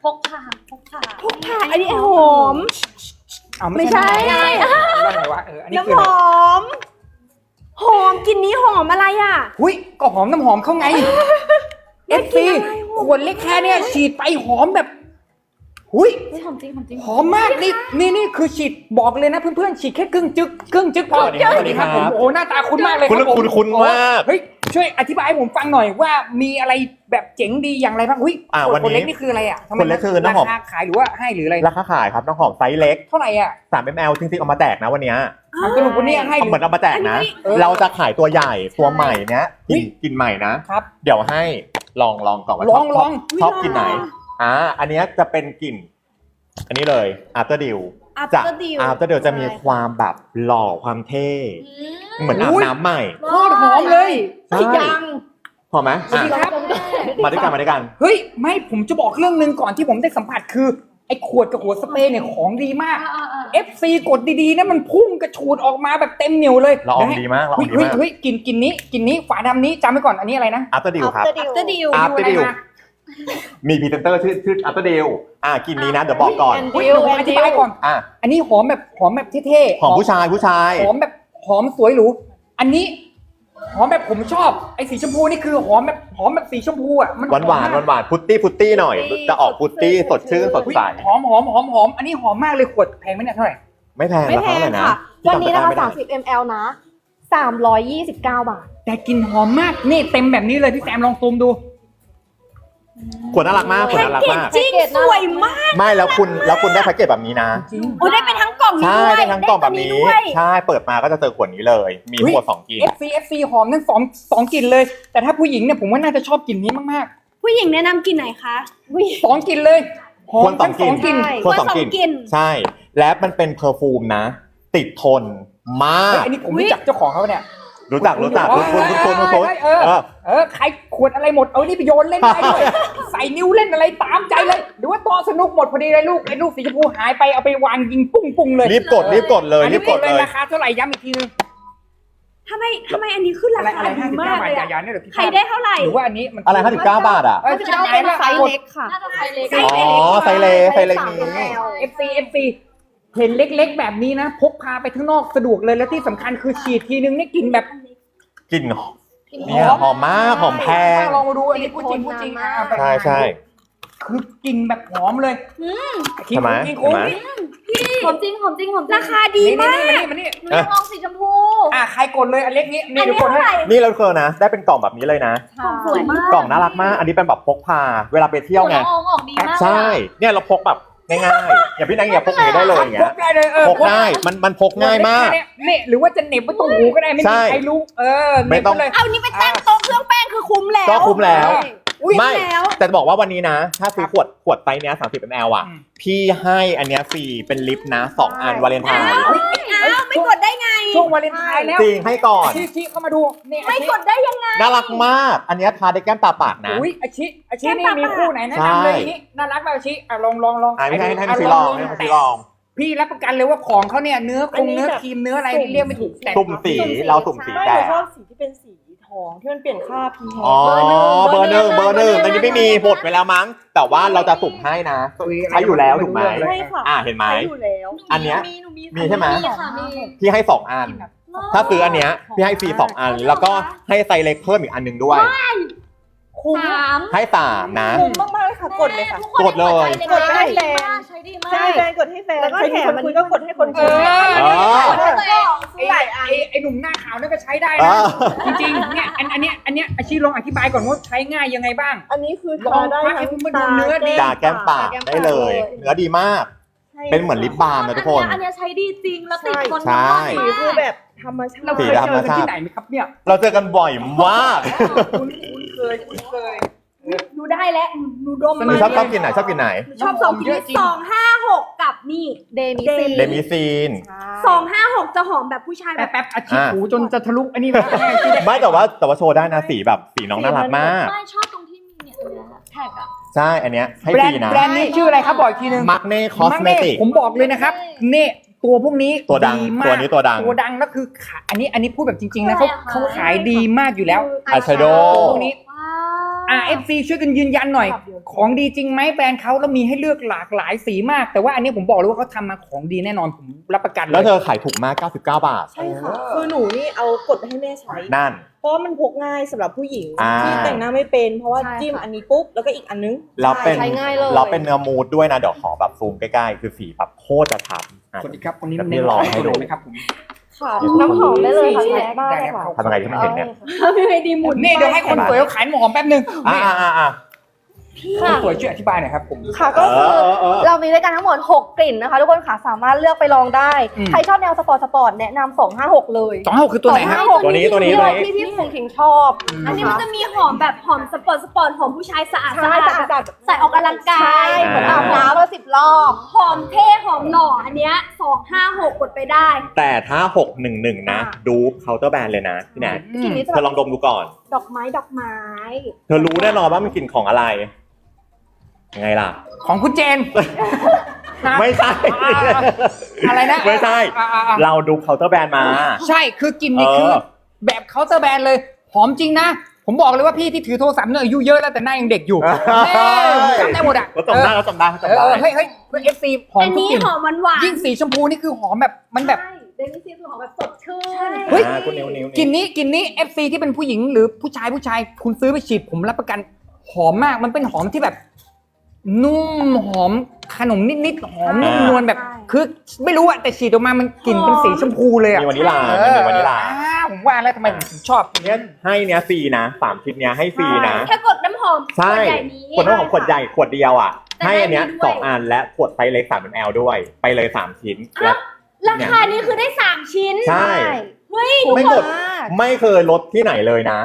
[SPEAKER 3] พกพาพกพา
[SPEAKER 2] พกพาอันนี้หอม
[SPEAKER 1] เอาไม่
[SPEAKER 2] ไม่
[SPEAKER 1] ใช่
[SPEAKER 2] ใช่
[SPEAKER 1] น้ำหอมอะไรวะเอออันนี้คือ
[SPEAKER 2] น้ำห
[SPEAKER 1] อะไร
[SPEAKER 2] อม หอมกลิ่นนี้หอมอะไรอะ
[SPEAKER 1] หุ้ยก็หอมน้ำหอมเข้าไง FC ขวดเล็กแค่เนี้ยฉีดไปหอมแบบหุ้ย
[SPEAKER 3] หอมจริงหอมจริง
[SPEAKER 1] หอมมากนี่นี่นี่คือฉีดบอกเลยนะเพื่อนๆฉีดแค่ครึ่งจึกครึ่งจึกพอ
[SPEAKER 5] สวัสดีครับ
[SPEAKER 1] สวัสดีครับ
[SPEAKER 5] สวัสดีครับ
[SPEAKER 1] ผมโอ้หน้าตาคุ้นมากเลย
[SPEAKER 5] คุณ
[SPEAKER 1] รับผม
[SPEAKER 5] คุณคุณ
[SPEAKER 1] โอ้
[SPEAKER 5] มาก
[SPEAKER 1] เฮ้ยช่วยอธิบายให้ผมฟังหน่อยว่ามีอะไรแบบเจ๋งดีอย่างไรบ้างหุ้ย
[SPEAKER 5] อ่า
[SPEAKER 1] ขวด
[SPEAKER 5] วันนี้
[SPEAKER 1] ขวดเล็กนี่คืออะไรอะทำไม
[SPEAKER 5] ขวดเล็กคือน้ำหอม
[SPEAKER 1] ราคาขายหรือว่าให้หรืออะไร
[SPEAKER 5] ราคาขายครับน้ำหอมไซส์เล็ก
[SPEAKER 1] เท่าไหร่อะ
[SPEAKER 5] 3 ml จริงๆเอามาแจกนะวันเนี้ย
[SPEAKER 1] เอาสรุปวันนี้ให้หรื
[SPEAKER 5] เหมือนเอามาแจกนะ
[SPEAKER 2] อันนี้
[SPEAKER 1] เออ
[SPEAKER 5] เราจะขายตัวใหญ่ตัวใหม่เนี้ย
[SPEAKER 1] เฮ้
[SPEAKER 5] กิ
[SPEAKER 1] ย
[SPEAKER 5] นกินใหม่นะ
[SPEAKER 1] ครับ
[SPEAKER 5] เดี๋ยวให้ ลองลองก่อนว่า
[SPEAKER 1] ล
[SPEAKER 5] ช
[SPEAKER 1] อ
[SPEAKER 5] องบ
[SPEAKER 1] ลอง
[SPEAKER 5] ชอบกินไหนอ่าอันเนี้ยจะเป็นกลิ่น อันนี้เลย after deal จะ
[SPEAKER 2] After Deal
[SPEAKER 5] after deal จะมีความแบบหล่อความเท่เหมือนอาบน้ำใหม่
[SPEAKER 1] โคตรหอมเลย
[SPEAKER 5] ใช่
[SPEAKER 2] ยัง
[SPEAKER 5] พอไหม
[SPEAKER 1] สวัสดี
[SPEAKER 5] อะ
[SPEAKER 1] ครับ
[SPEAKER 5] มาด้วยกันมาด้วยกัน
[SPEAKER 1] เฮ้ย ไม่ผมจะบอกเรื่องหนึ่งก่อนที่ผมได้สัมผัสคือ ไอ้ขวดกับหัวสเปรย์เนี่ยของดีมาก FC กดดีๆนะมันพุ่งกระฉูดออกมาแบบเต็มเหนียวเลย
[SPEAKER 5] เราออกดีมากเราอ
[SPEAKER 1] เฮ้
[SPEAKER 5] อยกดี
[SPEAKER 1] เฮ้ย
[SPEAKER 5] มาก
[SPEAKER 1] เฮ้ยกินกินนี้กินนี้ฝาดำนี้จำไว้ก่อนอันนี้อะไรนะ
[SPEAKER 5] after deal ครับ
[SPEAKER 2] After Deal
[SPEAKER 5] After
[SPEAKER 1] อะไร
[SPEAKER 5] Deal
[SPEAKER 1] มา
[SPEAKER 5] มีพรีเซนเตอร์ชื่อชื่ออัตเดลอะกลินนี้นะเดี๋ยวบอกก่อน
[SPEAKER 2] แอน
[SPEAKER 1] อุ๊ย
[SPEAKER 2] ดิว
[SPEAKER 1] เดี๋ยวผม
[SPEAKER 2] แอ
[SPEAKER 1] อนธิ
[SPEAKER 2] ดิ
[SPEAKER 1] บายวก่อน
[SPEAKER 5] อะ
[SPEAKER 1] อันนี้หอมแบบหอมแบบเท่ๆ
[SPEAKER 5] หอมผู้ชายผู้ชาย
[SPEAKER 1] หอมแบบหอมสวยหรูอันนี้ หอมแบบผมชอบไอ้สีชมพูนี่คือหอมแบบหอมแบบสีชมพูอะมัน
[SPEAKER 5] หวานหวาน
[SPEAKER 1] มก
[SPEAKER 5] หวานๆพุตตี้พุตตี้หน่อยจะออกพุตตี้สดชื่นสด
[SPEAKER 1] อุ๊ย
[SPEAKER 5] ใส
[SPEAKER 1] หอมหอมหอมหอมอันนี้หอมมากเลยขวดแพงไหมเนี่ยเท่าไหร่
[SPEAKER 5] ไม่แพง
[SPEAKER 3] ไม่
[SPEAKER 5] รา
[SPEAKER 3] แพ
[SPEAKER 5] คาเท่างไหร่นะ
[SPEAKER 3] ค่ะวันนี้นะคะ
[SPEAKER 5] จำไม่ได้
[SPEAKER 3] 30 ml นะ 329 บาท
[SPEAKER 1] แต่กลิ่นหอมมากนี่เต็มแบบนี้เลยพี่แซมลองซูมดู
[SPEAKER 5] ขวดน่ารักมากขวดน่ารักมาก
[SPEAKER 2] จริงสวยมาก
[SPEAKER 5] ไม่แล้วคุณแล้วคุณได้แพ็กเกจแบบนี้นะ
[SPEAKER 1] จริง
[SPEAKER 2] โอ้ได้ไปทั้งกล่องนี้
[SPEAKER 5] ใช่
[SPEAKER 2] ด้วย
[SPEAKER 5] ได้ทั้งกล่องแบบนี้
[SPEAKER 2] ได้ตัวด้วย
[SPEAKER 5] ใช่เปิดมาก็จะเจอขวดนี้เลย มีทั้งหมดสองกลิ่น
[SPEAKER 1] FC FC หอมทั้งสองสองกลิ่นเลย แต่ถ้าผู้หญิงเนี่ยผมว่าน่าจะชอบกลิ่นนี้มาก
[SPEAKER 2] ผู้หญิงแนะนำกลินไหนคะ
[SPEAKER 1] ๆสองกลิ่นเลยหอ
[SPEAKER 5] คว
[SPEAKER 1] ม
[SPEAKER 5] รสอ
[SPEAKER 1] ทั้
[SPEAKER 5] ง
[SPEAKER 1] ง
[SPEAKER 5] ก
[SPEAKER 1] ส
[SPEAKER 5] ลิ่
[SPEAKER 1] อนงกลิ่น
[SPEAKER 3] ใช่
[SPEAKER 5] ควรสอง
[SPEAKER 2] ควรสอง
[SPEAKER 5] กลิ่น
[SPEAKER 2] กลิ่น
[SPEAKER 5] ใช่ และมันเป็นเพอร์ฟูมนะ ติดทนมาก
[SPEAKER 1] เฮ้ยอันนี้ผมรู้จักเจ้าของเขาเนี่ย
[SPEAKER 5] รู้จักรู้จักคุณคุณคุณคุณคุณ
[SPEAKER 1] เออ
[SPEAKER 5] เออ
[SPEAKER 1] เออใครขวดอะไรหมดเอานี่ไปโยนเล่นได้ด้วยใส่นิ้วเล่นอะไรตามใจเลย หรือว่าตอนสนุกหมดพอดีเลยลูกไอ้ลูกสีชมพูหายไปเอาไปวางยิงปุ้งปุ้งเลย
[SPEAKER 5] รีบกดรีบกดเลย
[SPEAKER 1] อัน
[SPEAKER 5] รี
[SPEAKER 1] นี้
[SPEAKER 5] บ
[SPEAKER 1] ก
[SPEAKER 5] ก
[SPEAKER 1] ด
[SPEAKER 5] ด
[SPEAKER 1] เล
[SPEAKER 5] เลยย
[SPEAKER 1] ราคาเท่าไหร่ย้ำอีกทีนึง
[SPEAKER 2] ทำไมทำไมอันนี้ขึ้นรา
[SPEAKER 1] อะไร
[SPEAKER 2] คา
[SPEAKER 1] อะไร
[SPEAKER 2] ดี
[SPEAKER 1] ห้าสิบ
[SPEAKER 2] มา
[SPEAKER 1] เก้ากบา
[SPEAKER 2] เล
[SPEAKER 1] ท
[SPEAKER 2] ย
[SPEAKER 1] อย่า
[SPEAKER 2] อะ
[SPEAKER 1] อย่าเนี่ยเดี๋ยวพี่
[SPEAKER 2] ใครได้เท่าไหร่
[SPEAKER 1] หรือว่าอันนี้มัน
[SPEAKER 5] อะไรห้าสิบเก้าบาทอะ
[SPEAKER 1] เออ
[SPEAKER 3] จะเอาเป็นไซส์เล็กค่ะ
[SPEAKER 4] น่าจะไซส์เล็ก
[SPEAKER 5] อ๋อไซเล็กไซเล็กนี้
[SPEAKER 1] เอฟซี เอฟซีเห็นเล็กๆ แบบนี้นะ พกพาไปข้างนอกสะดวกเลย แล้วที่สำคัญคือฉีดทีนึงนี่กลินแบบ
[SPEAKER 5] กลิ่นเนี่ยหอมมากหอมแพง
[SPEAKER 1] ลองมาดูอันนี้พูดจริงพูดจริงอะ
[SPEAKER 5] ใช่ใช่
[SPEAKER 1] คือกลิ่นแบบหอมเลย
[SPEAKER 5] ใช่ไหม
[SPEAKER 1] จริง
[SPEAKER 5] ใช่ไหม
[SPEAKER 3] หอมจริงหอมจริงหอมจริง
[SPEAKER 2] ราคาดี
[SPEAKER 1] นี่
[SPEAKER 2] มาก
[SPEAKER 1] นี่นี่มานี่
[SPEAKER 3] หนูอยากลองสีชมพู
[SPEAKER 1] อะใครกดเลยอันเล็กนี้นี่
[SPEAKER 2] อัน
[SPEAKER 1] เดี๋ยว
[SPEAKER 2] นี้
[SPEAKER 1] กด
[SPEAKER 2] เท่า
[SPEAKER 1] ให้
[SPEAKER 2] ไหร่
[SPEAKER 5] นี่เราเคยนะ ได้เป็นกล่องแบบนี้เลยนะ
[SPEAKER 3] กล่องสวยมาก
[SPEAKER 5] กล่องน่ารักมาก อันนี้เป็นแบบพกพา เวลาไปเที่ยวไง
[SPEAKER 3] ละอองออกดีมาก
[SPEAKER 5] ใช่เนี่ยเราพกแบบ ง่ายๆอย่าพี่นางอย่าพกอย่างนี้ได้เลยอย่าง
[SPEAKER 1] พ
[SPEAKER 5] เงี้ย
[SPEAKER 1] กได้เลยเออ
[SPEAKER 5] พกง่ายมันมันพกง่ายมาก
[SPEAKER 1] นี่หรือว่าจะเหน็บไว้ตรงหูก็ได้ไม่
[SPEAKER 5] ใช่
[SPEAKER 1] มีใครรู้เออเห
[SPEAKER 5] ไม่
[SPEAKER 1] น็บ
[SPEAKER 5] ต้อง
[SPEAKER 1] ว้เลย
[SPEAKER 2] เอานี้ไปตั้งโต๊ะเครื่องแป้งคือคุ้มแล้ว
[SPEAKER 5] ก็คุ้มแล้ว
[SPEAKER 2] อุ้ย
[SPEAKER 5] ไม่
[SPEAKER 2] แล้ว
[SPEAKER 5] แต่จะบอกว่าวันนี้นะ ถ้าซื้อขวดขวดไซส์เนี้ย30 ml อะ
[SPEAKER 1] อืม
[SPEAKER 5] พี่ให้อันเนี้ยฟรีเป็นลิปนะ 2 อันวาเลนไทน์
[SPEAKER 2] อ้าวไม่กดได้ไง
[SPEAKER 1] ช่วงวาเลนไทน์แล้ว
[SPEAKER 5] จริงให้ก่อน
[SPEAKER 1] อาชิชิเข้ามาดูนี่อา
[SPEAKER 2] ไม่
[SPEAKER 1] ชิ
[SPEAKER 2] กดได้ยังไง
[SPEAKER 5] น่ารักมาก อันเนี้ยทาได้แก้มตาปากนะ
[SPEAKER 1] อุ้ยอาชิอาชิ
[SPEAKER 2] แก้ม
[SPEAKER 1] นี่
[SPEAKER 2] ตา
[SPEAKER 1] มี
[SPEAKER 2] ปาก
[SPEAKER 1] คู่ไหนแนะนำเลยนี่น่ารักมากอาชิอะลองลองลอง
[SPEAKER 5] อะไม่ให้ให้ะพี่ลองให้พี่ลอง
[SPEAKER 1] พี่รับประกันเลยว่าของเขาเนี่ยเนื้อคงเนื้อครีมเนื้ออะไรนี่เรียกไม่ถูกแต่
[SPEAKER 5] สุ่มสี เราสุ่มสี
[SPEAKER 4] ไม่
[SPEAKER 5] แต่
[SPEAKER 4] หนูชอบสีที่เป็นสี ทองที่มันเปลี่ยนค่า pH
[SPEAKER 5] อ๋อเบอร์หนึ่งเบอร์หนึ่งตอนนี้ไม่มีหมดไปแล้วมั้ง แต่ว่าเราจะสุ่มให้นะใช้อยู่แล้วถูกไหม
[SPEAKER 4] ใช่ค่ะ
[SPEAKER 5] อ่าเห็นไหม
[SPEAKER 4] ใช้อยู่แล้ว
[SPEAKER 5] อันเนี้ย
[SPEAKER 3] มีหนูมี
[SPEAKER 5] มีใช่ไหม
[SPEAKER 3] มีค่ะมี
[SPEAKER 5] พี่ให้สองอัน ถ้าซื้ออันเนี้ยพี่ให้ฟรีสองอัน แล้วก็ให้ไซส์เล็กเพิ่มอีกอันหนึ่งด้วย
[SPEAKER 4] คุ้ม
[SPEAKER 3] สาม
[SPEAKER 5] ให้สามนะ
[SPEAKER 4] คุ้มมากๆเลย ค่ะกดเลยค่ะ
[SPEAKER 3] ทุคน
[SPEAKER 5] กดเลย
[SPEAKER 3] ก
[SPEAKER 4] ก
[SPEAKER 3] ด
[SPEAKER 4] ด
[SPEAKER 3] ได้
[SPEAKER 4] ได้
[SPEAKER 3] เล
[SPEAKER 4] เลยย
[SPEAKER 3] ใช้ดีมาก
[SPEAKER 4] ใช่แฟนกดให้แฟนแล้วก็ใครแถมีมคนมันคุยก็กดให้คน
[SPEAKER 1] เอ
[SPEAKER 4] คุย
[SPEAKER 1] อ
[SPEAKER 5] เออ
[SPEAKER 3] กดได้เลย
[SPEAKER 1] ไอ้ไอ้ไอ้หนุ่มหน้าขาวนั่นก็ใช้ได้
[SPEAKER 5] เอ
[SPEAKER 1] นะ
[SPEAKER 5] อ
[SPEAKER 1] จริงๆ เนี่ยอันอันเนี้ยอันเนี้ยอาชีพลองอธิบายก่อนว่าใช้ง่ายยังไงบ้าง
[SPEAKER 4] อันนี้คือ
[SPEAKER 1] ลอ
[SPEAKER 4] ทางได้
[SPEAKER 1] พักให้
[SPEAKER 4] ทั้ง
[SPEAKER 1] คุณมาดูเนื้อดี
[SPEAKER 5] ดาแก้มปากได้เลย เนื้อดีมาก
[SPEAKER 4] ใช่
[SPEAKER 5] เป็นเหมือนลิปบาล์มนะทุกคน
[SPEAKER 3] อันเนี้ยใช้ดีจริงแล้วติดทน
[SPEAKER 5] ใช่
[SPEAKER 4] สีคือแบบธรรมชา
[SPEAKER 1] เรา
[SPEAKER 4] ติ
[SPEAKER 1] เคยเจอกันที่ไหนไหมครับเนี่ย
[SPEAKER 5] เราเจอกันบ่อยมาก
[SPEAKER 1] คุ้นคุ้นเคยคุ้นเคย
[SPEAKER 2] หนูได้แล้วหนูดม
[SPEAKER 1] สนุ
[SPEAKER 2] มาก
[SPEAKER 5] ชอบชอบกินไหนชอบกินไหน
[SPEAKER 2] หนูชอบสองกินนี้สองห้าหกกับนี่
[SPEAKER 3] เดมิซี
[SPEAKER 5] เดมิซีน
[SPEAKER 2] สองห้าหกจะหอมแบบผู้ชายแบ
[SPEAKER 1] แป๊บบแป๊บอาชีพ
[SPEAKER 5] อะ
[SPEAKER 1] หูจนจะทะลุอันนี้แล้วแม่ที่ได้
[SPEAKER 5] ไม่แต่ว่าแต่ว่าโชว์ได้นะสีแบบสีน้องน่ารักมาก
[SPEAKER 3] ไม่ชอบตรงที่มีเนี่ยแท็กอะ
[SPEAKER 5] ใช่ อันเนี้ยให้
[SPEAKER 1] แบร
[SPEAKER 5] ฟ
[SPEAKER 1] น
[SPEAKER 5] รี
[SPEAKER 1] ด์
[SPEAKER 5] นะ
[SPEAKER 1] แบรนด์นี้ชื่ออะไรครับบอกอีกทีหนึง
[SPEAKER 5] มักเน่คอสเมติก
[SPEAKER 1] ผมบอกเลยนะครับเน่ตัวพวกนี้
[SPEAKER 5] ตัวดัง
[SPEAKER 1] มาก
[SPEAKER 5] ตัวนี้ตัวดัง
[SPEAKER 1] ตัวดังแล้วคือขายอันนี้อันนี้พูดแบบจริงๆนะ
[SPEAKER 3] คื
[SPEAKER 1] เขา
[SPEAKER 3] ออะไรอะคะ
[SPEAKER 1] เขาขายดีมากอยู่แล้ว
[SPEAKER 5] อายแชโด
[SPEAKER 1] พวกนี้
[SPEAKER 3] ว้าว
[SPEAKER 1] RFC ช่วยกันยืนยันหน่อย ของดีจริงไหมแบรนด์เขาแล้วมีให้เลือกหลากหลายสีมาก แต่ว่าอันนี้ผมบอกเลยว่าเขาทำมาของดีแน่นอนผมรับประกันเลย
[SPEAKER 5] แล้วเธอขายถูกมาก 99 บาท
[SPEAKER 4] ใช่ค่ะ คือหนูนี่เอากดให้แม่ใช้
[SPEAKER 5] นั่น
[SPEAKER 4] เพราะว่ามันพกง่ายสำหรับผู้หญิง
[SPEAKER 5] อ่า
[SPEAKER 4] ที่แต่งหน้าไม่เป็น เพราะว่าจิ้มอันนี้ปุ๊บแล้วก็อีกอันนึง
[SPEAKER 5] เราเป็น
[SPEAKER 3] ใช้ง่ายเลย
[SPEAKER 5] เราเป็นเนื้อมูดด้วยนะเดี๋ยวขอแบบซูมใกล้ๆ คือสีแบบโคตรจะทับอะ
[SPEAKER 1] สวัสดีครับวันนี้
[SPEAKER 5] เดี๋ยว
[SPEAKER 1] เน้น
[SPEAKER 5] พี่ลองให้ดู
[SPEAKER 1] ไหมครับผม
[SPEAKER 4] ค่ะน้ำหอมได้เลยค่ะ
[SPEAKER 1] ได้
[SPEAKER 4] ใช้บ้าน
[SPEAKER 1] ได้
[SPEAKER 4] เลย
[SPEAKER 1] ครั
[SPEAKER 4] ค่ะ
[SPEAKER 1] บ
[SPEAKER 5] ทำยังไงที่มันเห็นเนี่ย
[SPEAKER 2] ไม่ดีหมุน
[SPEAKER 1] นี่เดี๋ยวให้คนสวยเขาขายหมอมแป๊บนึง
[SPEAKER 5] อ่า
[SPEAKER 1] นี่
[SPEAKER 5] อ่าอ่าอ่า
[SPEAKER 1] คนสวยช่วยอธิบายหน่อยครับผม
[SPEAKER 3] ค่ะ
[SPEAKER 5] เอ
[SPEAKER 3] ก็คือ
[SPEAKER 5] อเออ
[SPEAKER 3] เรามีด้วยกันทั้งหมด 6 กลิ่นนะคะ ทุกคนค่ะสามารถเลือกไปลองได้
[SPEAKER 1] อืม
[SPEAKER 3] ใครชอบแนวสปอร์ตสปอร์ตแนะนำ256 เลย
[SPEAKER 1] สองห้าคือตัวไหนฮะ
[SPEAKER 3] 256
[SPEAKER 5] ตัวนี้ตัวนี้ตัวนี้
[SPEAKER 3] ที่พี่ผงถิงชอบ
[SPEAKER 2] อันนี้มันจะมีหอมแบบหอมสปอร์ตสปอร์ตหอมผู้ชายสะอาดสะ
[SPEAKER 3] ใช่
[SPEAKER 2] อาด
[SPEAKER 3] สะอาด
[SPEAKER 2] แบบใส่ออกกำลังกา
[SPEAKER 3] ใช่
[SPEAKER 2] ย
[SPEAKER 3] เหมือนอาบน้ำแล้วสิบรอบ
[SPEAKER 2] หอมเท่หอมหล่ออันเนี้ยสองห้าหกกดไปได้
[SPEAKER 5] แต่ถ้า 611 นะ ดูเคาน์เตอร์แบรนด์เลยนะพี่แนท
[SPEAKER 3] กลิ่นนี้จะ
[SPEAKER 5] เธอลองดมดูก่อน
[SPEAKER 3] ดอกไม้ดอกไม้
[SPEAKER 5] เธอรู้แน่นอนว่ามันกลิ่นของอะไรยัง ไงล่ะ
[SPEAKER 1] ของคุณเจนนะ
[SPEAKER 5] ไม่ใช่
[SPEAKER 1] อ่าอะไรนะ
[SPEAKER 5] ไม่ใช่
[SPEAKER 1] อ่าอ่าอ่า
[SPEAKER 5] เราดูเคาน์เตอร์แบรนด์มา
[SPEAKER 1] ใช่คือกลิ่นนี่
[SPEAKER 5] เออ
[SPEAKER 1] คือแบบเคาน์เตอร์แบรนด์เลย หอมจริงนะ ผมบอกเลยว่าพี่ที่ถือโทรศัพท์เนี่ยอายุเยอะแล้วแต่หน้ายังเด็กอยู่แม่ผมจำได้หมดอะ
[SPEAKER 5] เราจำได้เราจำได้เรา
[SPEAKER 1] เอ
[SPEAKER 5] จำได้
[SPEAKER 1] อเฮ้ยเฮ้ยเอฟซีหอม
[SPEAKER 2] อัน
[SPEAKER 1] ทุก
[SPEAKER 2] นี้
[SPEAKER 1] กลิ่น
[SPEAKER 2] หอมหวานๆ
[SPEAKER 1] ยิ่งสีชมพูนี่คือหอมแบบมันแบบ
[SPEAKER 3] เดนิซี่คือของแบบสดชื่น
[SPEAKER 1] เฮ้ย
[SPEAKER 5] อ่าคุณนิ้วนิ้ว
[SPEAKER 1] กลิ่นนี้กลิ่นนี้ FC ที่เป็นผู้หญิงหรือผู้ชายผู้ชาย คุณซื้อไปฉีดผมรับประกัน หอมมากมันเป็นหอมที่แบบ นุ่มหอมขนมนิดๆหอมนุ่มนวลแบบ คือไม่รู้อะแต่ฉีดออกมามันกลิ่นเป็นสีชมพูเลยอะ
[SPEAKER 5] มีวานิลลา
[SPEAKER 1] เอ
[SPEAKER 5] มี
[SPEAKER 1] อ
[SPEAKER 5] วานิลลา
[SPEAKER 1] อ่าผมว่าแล้วทำไมผมถึงชอบ
[SPEAKER 5] เนี่ยให้เนี้ยฟรีนะสามชิ้นเนี้ยให้ฟรีนะ
[SPEAKER 2] แค่กดน้ำหอม
[SPEAKER 5] ใช่
[SPEAKER 2] ขวดใหญ่นี้
[SPEAKER 5] ขวดน้ำหอมขวดใหญ่ขวดเดียวอะ
[SPEAKER 2] แต่
[SPEAKER 5] ให้อันเนี้ย
[SPEAKER 2] ได้ดีด้วย
[SPEAKER 5] สองอันและขวดไซส์เล็กสามแอลด้วย ไปเลยสามชิ้นแล้ว
[SPEAKER 2] ราคานี้คือได้ 3 ชิ้น
[SPEAKER 5] ใช่
[SPEAKER 2] เฮ้ย
[SPEAKER 5] ไม่หมด ไม่เคยลดที่ไหนเลยนะ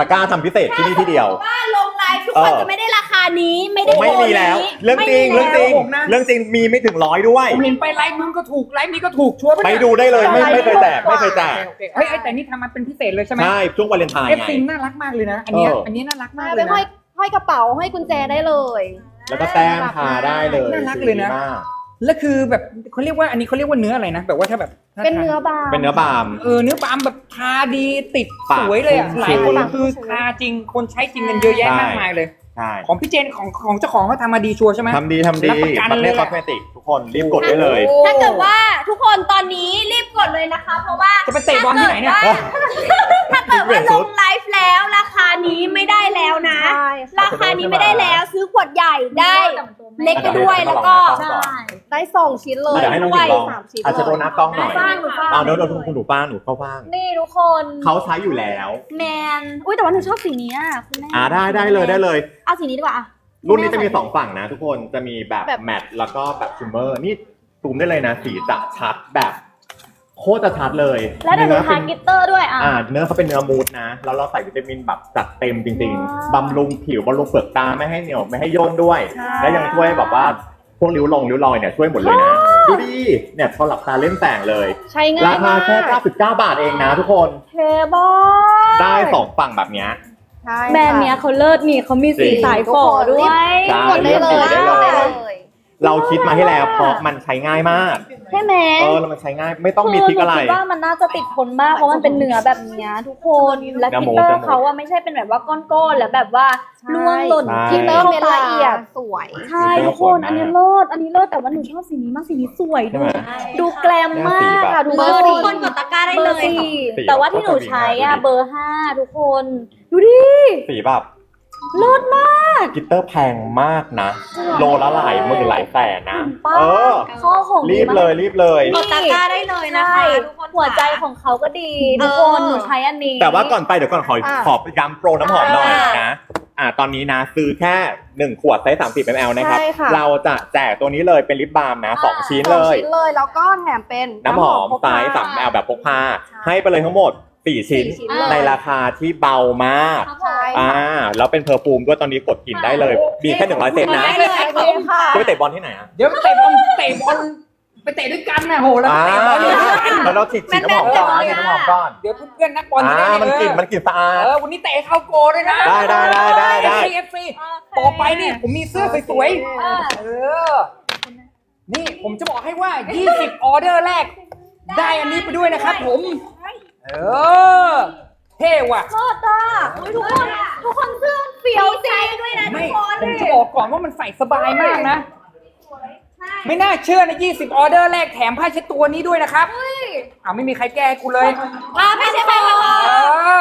[SPEAKER 5] ตะกร้าทำพิเศษที่นี่ที่เดียว
[SPEAKER 2] ว่าลงไล ฟ์ทุกคน
[SPEAKER 5] เออ
[SPEAKER 2] จะไม่ได้ราคานี้ไม่ได้
[SPEAKER 5] ไม่
[SPEAKER 2] โปร
[SPEAKER 5] มีแล้ว
[SPEAKER 2] นี้
[SPEAKER 5] เรื่องจริง
[SPEAKER 2] ไม่
[SPEAKER 5] เรื่อง
[SPEAKER 2] มี
[SPEAKER 5] จริง
[SPEAKER 1] ผมนะ
[SPEAKER 5] เรื่องจริงมีไม่ถึงร้อยด้วย
[SPEAKER 1] ผมเห็นไปไลฟ์มึงก็ถูกไลฟ์นี้ก็ถูกชัวร์ปะ
[SPEAKER 5] ไป
[SPEAKER 1] เนี่ย
[SPEAKER 5] ดูได้เลยไม่ไม่เคยแจกไม่เคยแจก
[SPEAKER 1] โอเคโอเคเฮ้ยเอ้ยแต่นี่ทำมาเป็นพิเศษเลยใช่ไหม
[SPEAKER 5] ใช่ช่วงวาเลนไทน์
[SPEAKER 1] เอฟ
[SPEAKER 5] ไง
[SPEAKER 1] ซีน่ารักมากเลยนะ อันเนี้ย
[SPEAKER 5] เอออั
[SPEAKER 1] อันนี้น่ารักมาก
[SPEAKER 3] มา
[SPEAKER 1] เล
[SPEAKER 3] ไป
[SPEAKER 1] ย
[SPEAKER 3] ห้อย
[SPEAKER 1] นะ
[SPEAKER 3] ห้อยกระเป๋าห้อยกุญแจได้เลย
[SPEAKER 5] แล้วก็แต้มทาได้เลย
[SPEAKER 1] น่ารักเลยนะ
[SPEAKER 5] ดีมาก
[SPEAKER 1] แล้วคือแบบเขาเรียกว่าอันนี้เขาเรียกว่าเนื้ออะไรนะแบบว่าถ้าแบบถ้า
[SPEAKER 3] เป็น
[SPEAKER 1] ทา
[SPEAKER 3] เนื้อบาง
[SPEAKER 5] เป็นเนื้อบาม
[SPEAKER 1] เออเนื้อบามแบบทาดีติด
[SPEAKER 5] ปาก
[SPEAKER 1] สวยเลยอะ
[SPEAKER 5] ชุ่ม
[SPEAKER 1] หลายคน
[SPEAKER 3] ชื้น
[SPEAKER 1] คือทาจริงคนใช้จริงกันเยอะแยะ
[SPEAKER 5] ใช่
[SPEAKER 1] มากมายเลย
[SPEAKER 5] ใช่
[SPEAKER 1] ของพี่เจนของของเจ้าของเขาทำมาดีชัวร์ใช่ไหม
[SPEAKER 5] ทำดีทำดี
[SPEAKER 1] รับประกัน
[SPEAKER 5] มัน
[SPEAKER 1] เล
[SPEAKER 5] เรี
[SPEAKER 1] ย
[SPEAKER 5] ย
[SPEAKER 1] อะ
[SPEAKER 5] กคอสเมติกทุกคนรีบกดได้เลย
[SPEAKER 2] ถ้าเกิดว่าทุกคนตอนนี้รีบกดเลยนะคะ เพราะว่า
[SPEAKER 1] จะไปเตะบอลที่ไหนเนี่ย
[SPEAKER 2] ถ้าเกิดว่า ลงไลฟ์แล้วราคานี้ไม่ได้แล้วนะ
[SPEAKER 3] ใช่
[SPEAKER 2] ราคานี้ไม่ได้แล้วซื้อขวดใหญ่ได้ เล็กไปด้วยแล้วก็
[SPEAKER 5] ใช่
[SPEAKER 3] ได้สองชิ้นเลย
[SPEAKER 5] เดี๋ยวให้น้องหญิงลอง
[SPEAKER 3] สามชิ้น
[SPEAKER 5] อาจจะโดนหน้ากล้องหน่อย
[SPEAKER 3] ฟ้างหนูฟ้าง
[SPEAKER 5] เอาโดนโดนคุณหนูป้าหนูเข้าบ้าง
[SPEAKER 3] นี่ทุกคน
[SPEAKER 5] เขาใช้อยู่แล้ว
[SPEAKER 2] แมน
[SPEAKER 3] อุ้ยแต่ว่าหนูชอบสีนี้อะคุณแม่
[SPEAKER 5] อ่าได้ได้เลยได้เลย
[SPEAKER 3] เอาสีนี้ดีกว่าอะ
[SPEAKER 5] รุ่นนี้จะมีสองฝั่งนะทุกคนจะมีแบบ
[SPEAKER 3] แบบ
[SPEAKER 5] แมตต์แล้วก็แบบชิมเมอร์ นี่ซูมได้เลยนะ สีจะชัดแบบ โคตรจะชัดเลย
[SPEAKER 3] แล้วเดี๋ยวหนู
[SPEAKER 5] เนื้อ
[SPEAKER 3] ทา
[SPEAKER 5] เป็น
[SPEAKER 3] กลิตเตอร์ด้วยอะ
[SPEAKER 5] อ่าเนื้อเขาเป็นเนื้อมูดนะ แล้วเราใส่วิตามินแบบจัดเต็มจริง ๆ บำรุงผิวบำรุงเปลือกตาไม่ให้เหนียวไม่ให้ย่นด้วย
[SPEAKER 3] ใช่
[SPEAKER 5] และยังช่วยแบบว่าพวกริ้วลงริ้วรอยเนี่ยช่วยหมดเลยนะดูดิเนี่ยพอหลับตาเล่นแสงเลย
[SPEAKER 3] ใช้ง่า
[SPEAKER 5] รายคามา
[SPEAKER 3] ก
[SPEAKER 5] แค่ 99 บาทเองนะทุกคน
[SPEAKER 3] เทบอล
[SPEAKER 5] ได้สองฝั่งแบบเนี้ย
[SPEAKER 3] ใช่
[SPEAKER 2] แบรนด์เนี้ยเขาเลิศนี่เขามีสี
[SPEAKER 5] จริง
[SPEAKER 2] สายฝอด้วย
[SPEAKER 5] ใช่
[SPEAKER 3] กดได้เลย
[SPEAKER 5] กดได้เลย
[SPEAKER 3] กดได้เลย
[SPEAKER 5] เราคิดมาให้แล้วเพราะมันใช้ง่ายมาก
[SPEAKER 3] ใช่ไหม
[SPEAKER 5] เออแล้วมันใช้ง่ายไม่ต้องมีทริกอะไร
[SPEAKER 3] คืหนูคิดว่ามันน่าจะติดทนมากเพราะมันเป็นเนื้อแบบเนี้ยทุกคนและ
[SPEAKER 5] เนื้อ
[SPEAKER 3] กิ
[SPEAKER 5] หมู
[SPEAKER 3] ตเตอ
[SPEAKER 5] เนื้อ
[SPEAKER 3] ร์
[SPEAKER 5] หมู
[SPEAKER 3] เขาอะไม่ใช่เป็นแบบว่าก้อนๆแล้วแบบว่าล่วงหล่น
[SPEAKER 5] ใช่
[SPEAKER 3] กิตเตอร์เม็ดละเอียดสวย
[SPEAKER 2] ใช่
[SPEAKER 5] เนื้อ
[SPEAKER 2] ทุกคน
[SPEAKER 5] สวยมาก
[SPEAKER 2] อันนี้เลิศอันนี้เลิศแต่ว่าหนูชอบสีนี้มากสีนี้สวย
[SPEAKER 5] ใช่
[SPEAKER 2] ดู
[SPEAKER 5] ไหม
[SPEAKER 3] ดูแกลมมากค่ะดู
[SPEAKER 2] เบ
[SPEAKER 3] เบ
[SPEAKER 2] อ
[SPEAKER 3] อ
[SPEAKER 2] ร์
[SPEAKER 3] ร์
[SPEAKER 2] ทุ
[SPEAKER 3] สี่
[SPEAKER 2] กคนกดตะกร้าได้
[SPEAKER 3] เบ
[SPEAKER 2] เล
[SPEAKER 3] อร์
[SPEAKER 2] ย
[SPEAKER 3] สี่
[SPEAKER 5] สี
[SPEAKER 3] แต่ว่าที่หนูใช้อะเบอร์ห้าทุกคน ดูดิ
[SPEAKER 5] สีแบบ
[SPEAKER 3] เลิศมาก
[SPEAKER 5] กิตเตอร์แพงมากนะ โลละหลายหมื่นหลายแสนนะ
[SPEAKER 3] ป้า
[SPEAKER 5] เออ
[SPEAKER 3] ข้อของ
[SPEAKER 5] รีบเลยรีบเลย
[SPEAKER 2] กดตะกร้าได้เลยนะ
[SPEAKER 3] ใช่
[SPEAKER 2] คะทุกคน
[SPEAKER 3] หัวใจของเขาก็ดีทุกคน
[SPEAKER 2] เออ
[SPEAKER 3] หนูใช้อันนี้
[SPEAKER 5] แต่ว่าก่อนไปเดี๋ยวก่อนขอ
[SPEAKER 3] อะ
[SPEAKER 5] ขอย้ำโปรน้ำหอมหน่อย
[SPEAKER 3] อะ
[SPEAKER 5] นะ อ่าตอนนี้นะซื้อแค่หนึ่งขวดไซส์30 ml นะครับ
[SPEAKER 3] ใช่ค่ะ
[SPEAKER 5] เราจะแจกตัวนี้เลยเป็นลิปบาล์มนะสองชิ้น
[SPEAKER 3] สอง
[SPEAKER 5] เลย
[SPEAKER 3] ชิ้นเลยแล้วก็แถมเป็น
[SPEAKER 5] น้ำหอม
[SPEAKER 3] พก
[SPEAKER 5] ไซ
[SPEAKER 3] พา
[SPEAKER 5] ส์3 ml แบบพกพา
[SPEAKER 3] ใช่
[SPEAKER 5] ให้ไปเลยทั้งหมด 4 ชิ้น
[SPEAKER 3] สี่ชิ้นเลย
[SPEAKER 5] ในราคาที่เบามาก
[SPEAKER 3] ใช่
[SPEAKER 5] อ่า
[SPEAKER 3] ค่ะ
[SPEAKER 5] แล้วเป็นเพอร์ฟูมด้วยตอนนี้กดกลิ่นได้เลยมีแค่100เซนนะ
[SPEAKER 2] ได้เลย
[SPEAKER 3] ขอบคุณค่ะ
[SPEAKER 5] จะไปเตะบอลที่ไหนอะ
[SPEAKER 1] เดี๋ยวไปเตะบอลเตะบอลไปเตะด้วยกันนะโหแล้ว
[SPEAKER 5] อ่า
[SPEAKER 1] เตะบอลด้วยกัน
[SPEAKER 5] แล้วเราฉีดฉีดน้ำหอมก่อนฉีดน้ำหอมก่อน
[SPEAKER 1] เดี๋ยวเพื่อนๆนักบอล
[SPEAKER 5] อ่า
[SPEAKER 1] จะได้
[SPEAKER 5] มันกลิ่น
[SPEAKER 1] เออ
[SPEAKER 5] มันกลิ่นสะอาด
[SPEAKER 1] เออวันนี้เตะเข้าโกลด้วยนะ
[SPEAKER 5] ได้ได้ได้ได้ได้
[SPEAKER 1] เอฟซีต่อไปนี่ผมมีเสื้อสวยๆเออนี่ผมจะบอกให้ว่า 20 ออเดอร์แรก ได้อันนี้ไปด้วยนะครับผม เออ เท่ว่ะ
[SPEAKER 3] โคตรอะอุ๊ยทุกคน ทุกคนเสื้อเฟี้ยวจริง
[SPEAKER 2] ด้วยนะทุ
[SPEAKER 1] ไม่
[SPEAKER 2] กคน
[SPEAKER 1] ผมจะบอกก่อนว่ามันใส่สบายมากนะไม่น่าเชื่อนะ 20 ออเดอร์แรกแถมผ้าเช็ดตัวนี้ด้วยนะครับอ้าวไม่มีใครแก้กูเลย
[SPEAKER 2] พาไปใช่ไหมคะ
[SPEAKER 1] เอ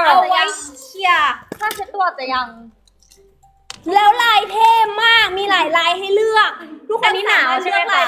[SPEAKER 1] อ
[SPEAKER 2] เอาไว้เชียร์
[SPEAKER 3] ถ้าเช็ดตัวจะยัง
[SPEAKER 2] แล้วลายเท่มากมีหลายลายให้เลือก ทุกคนนี้หนาวใช่ไหมคะ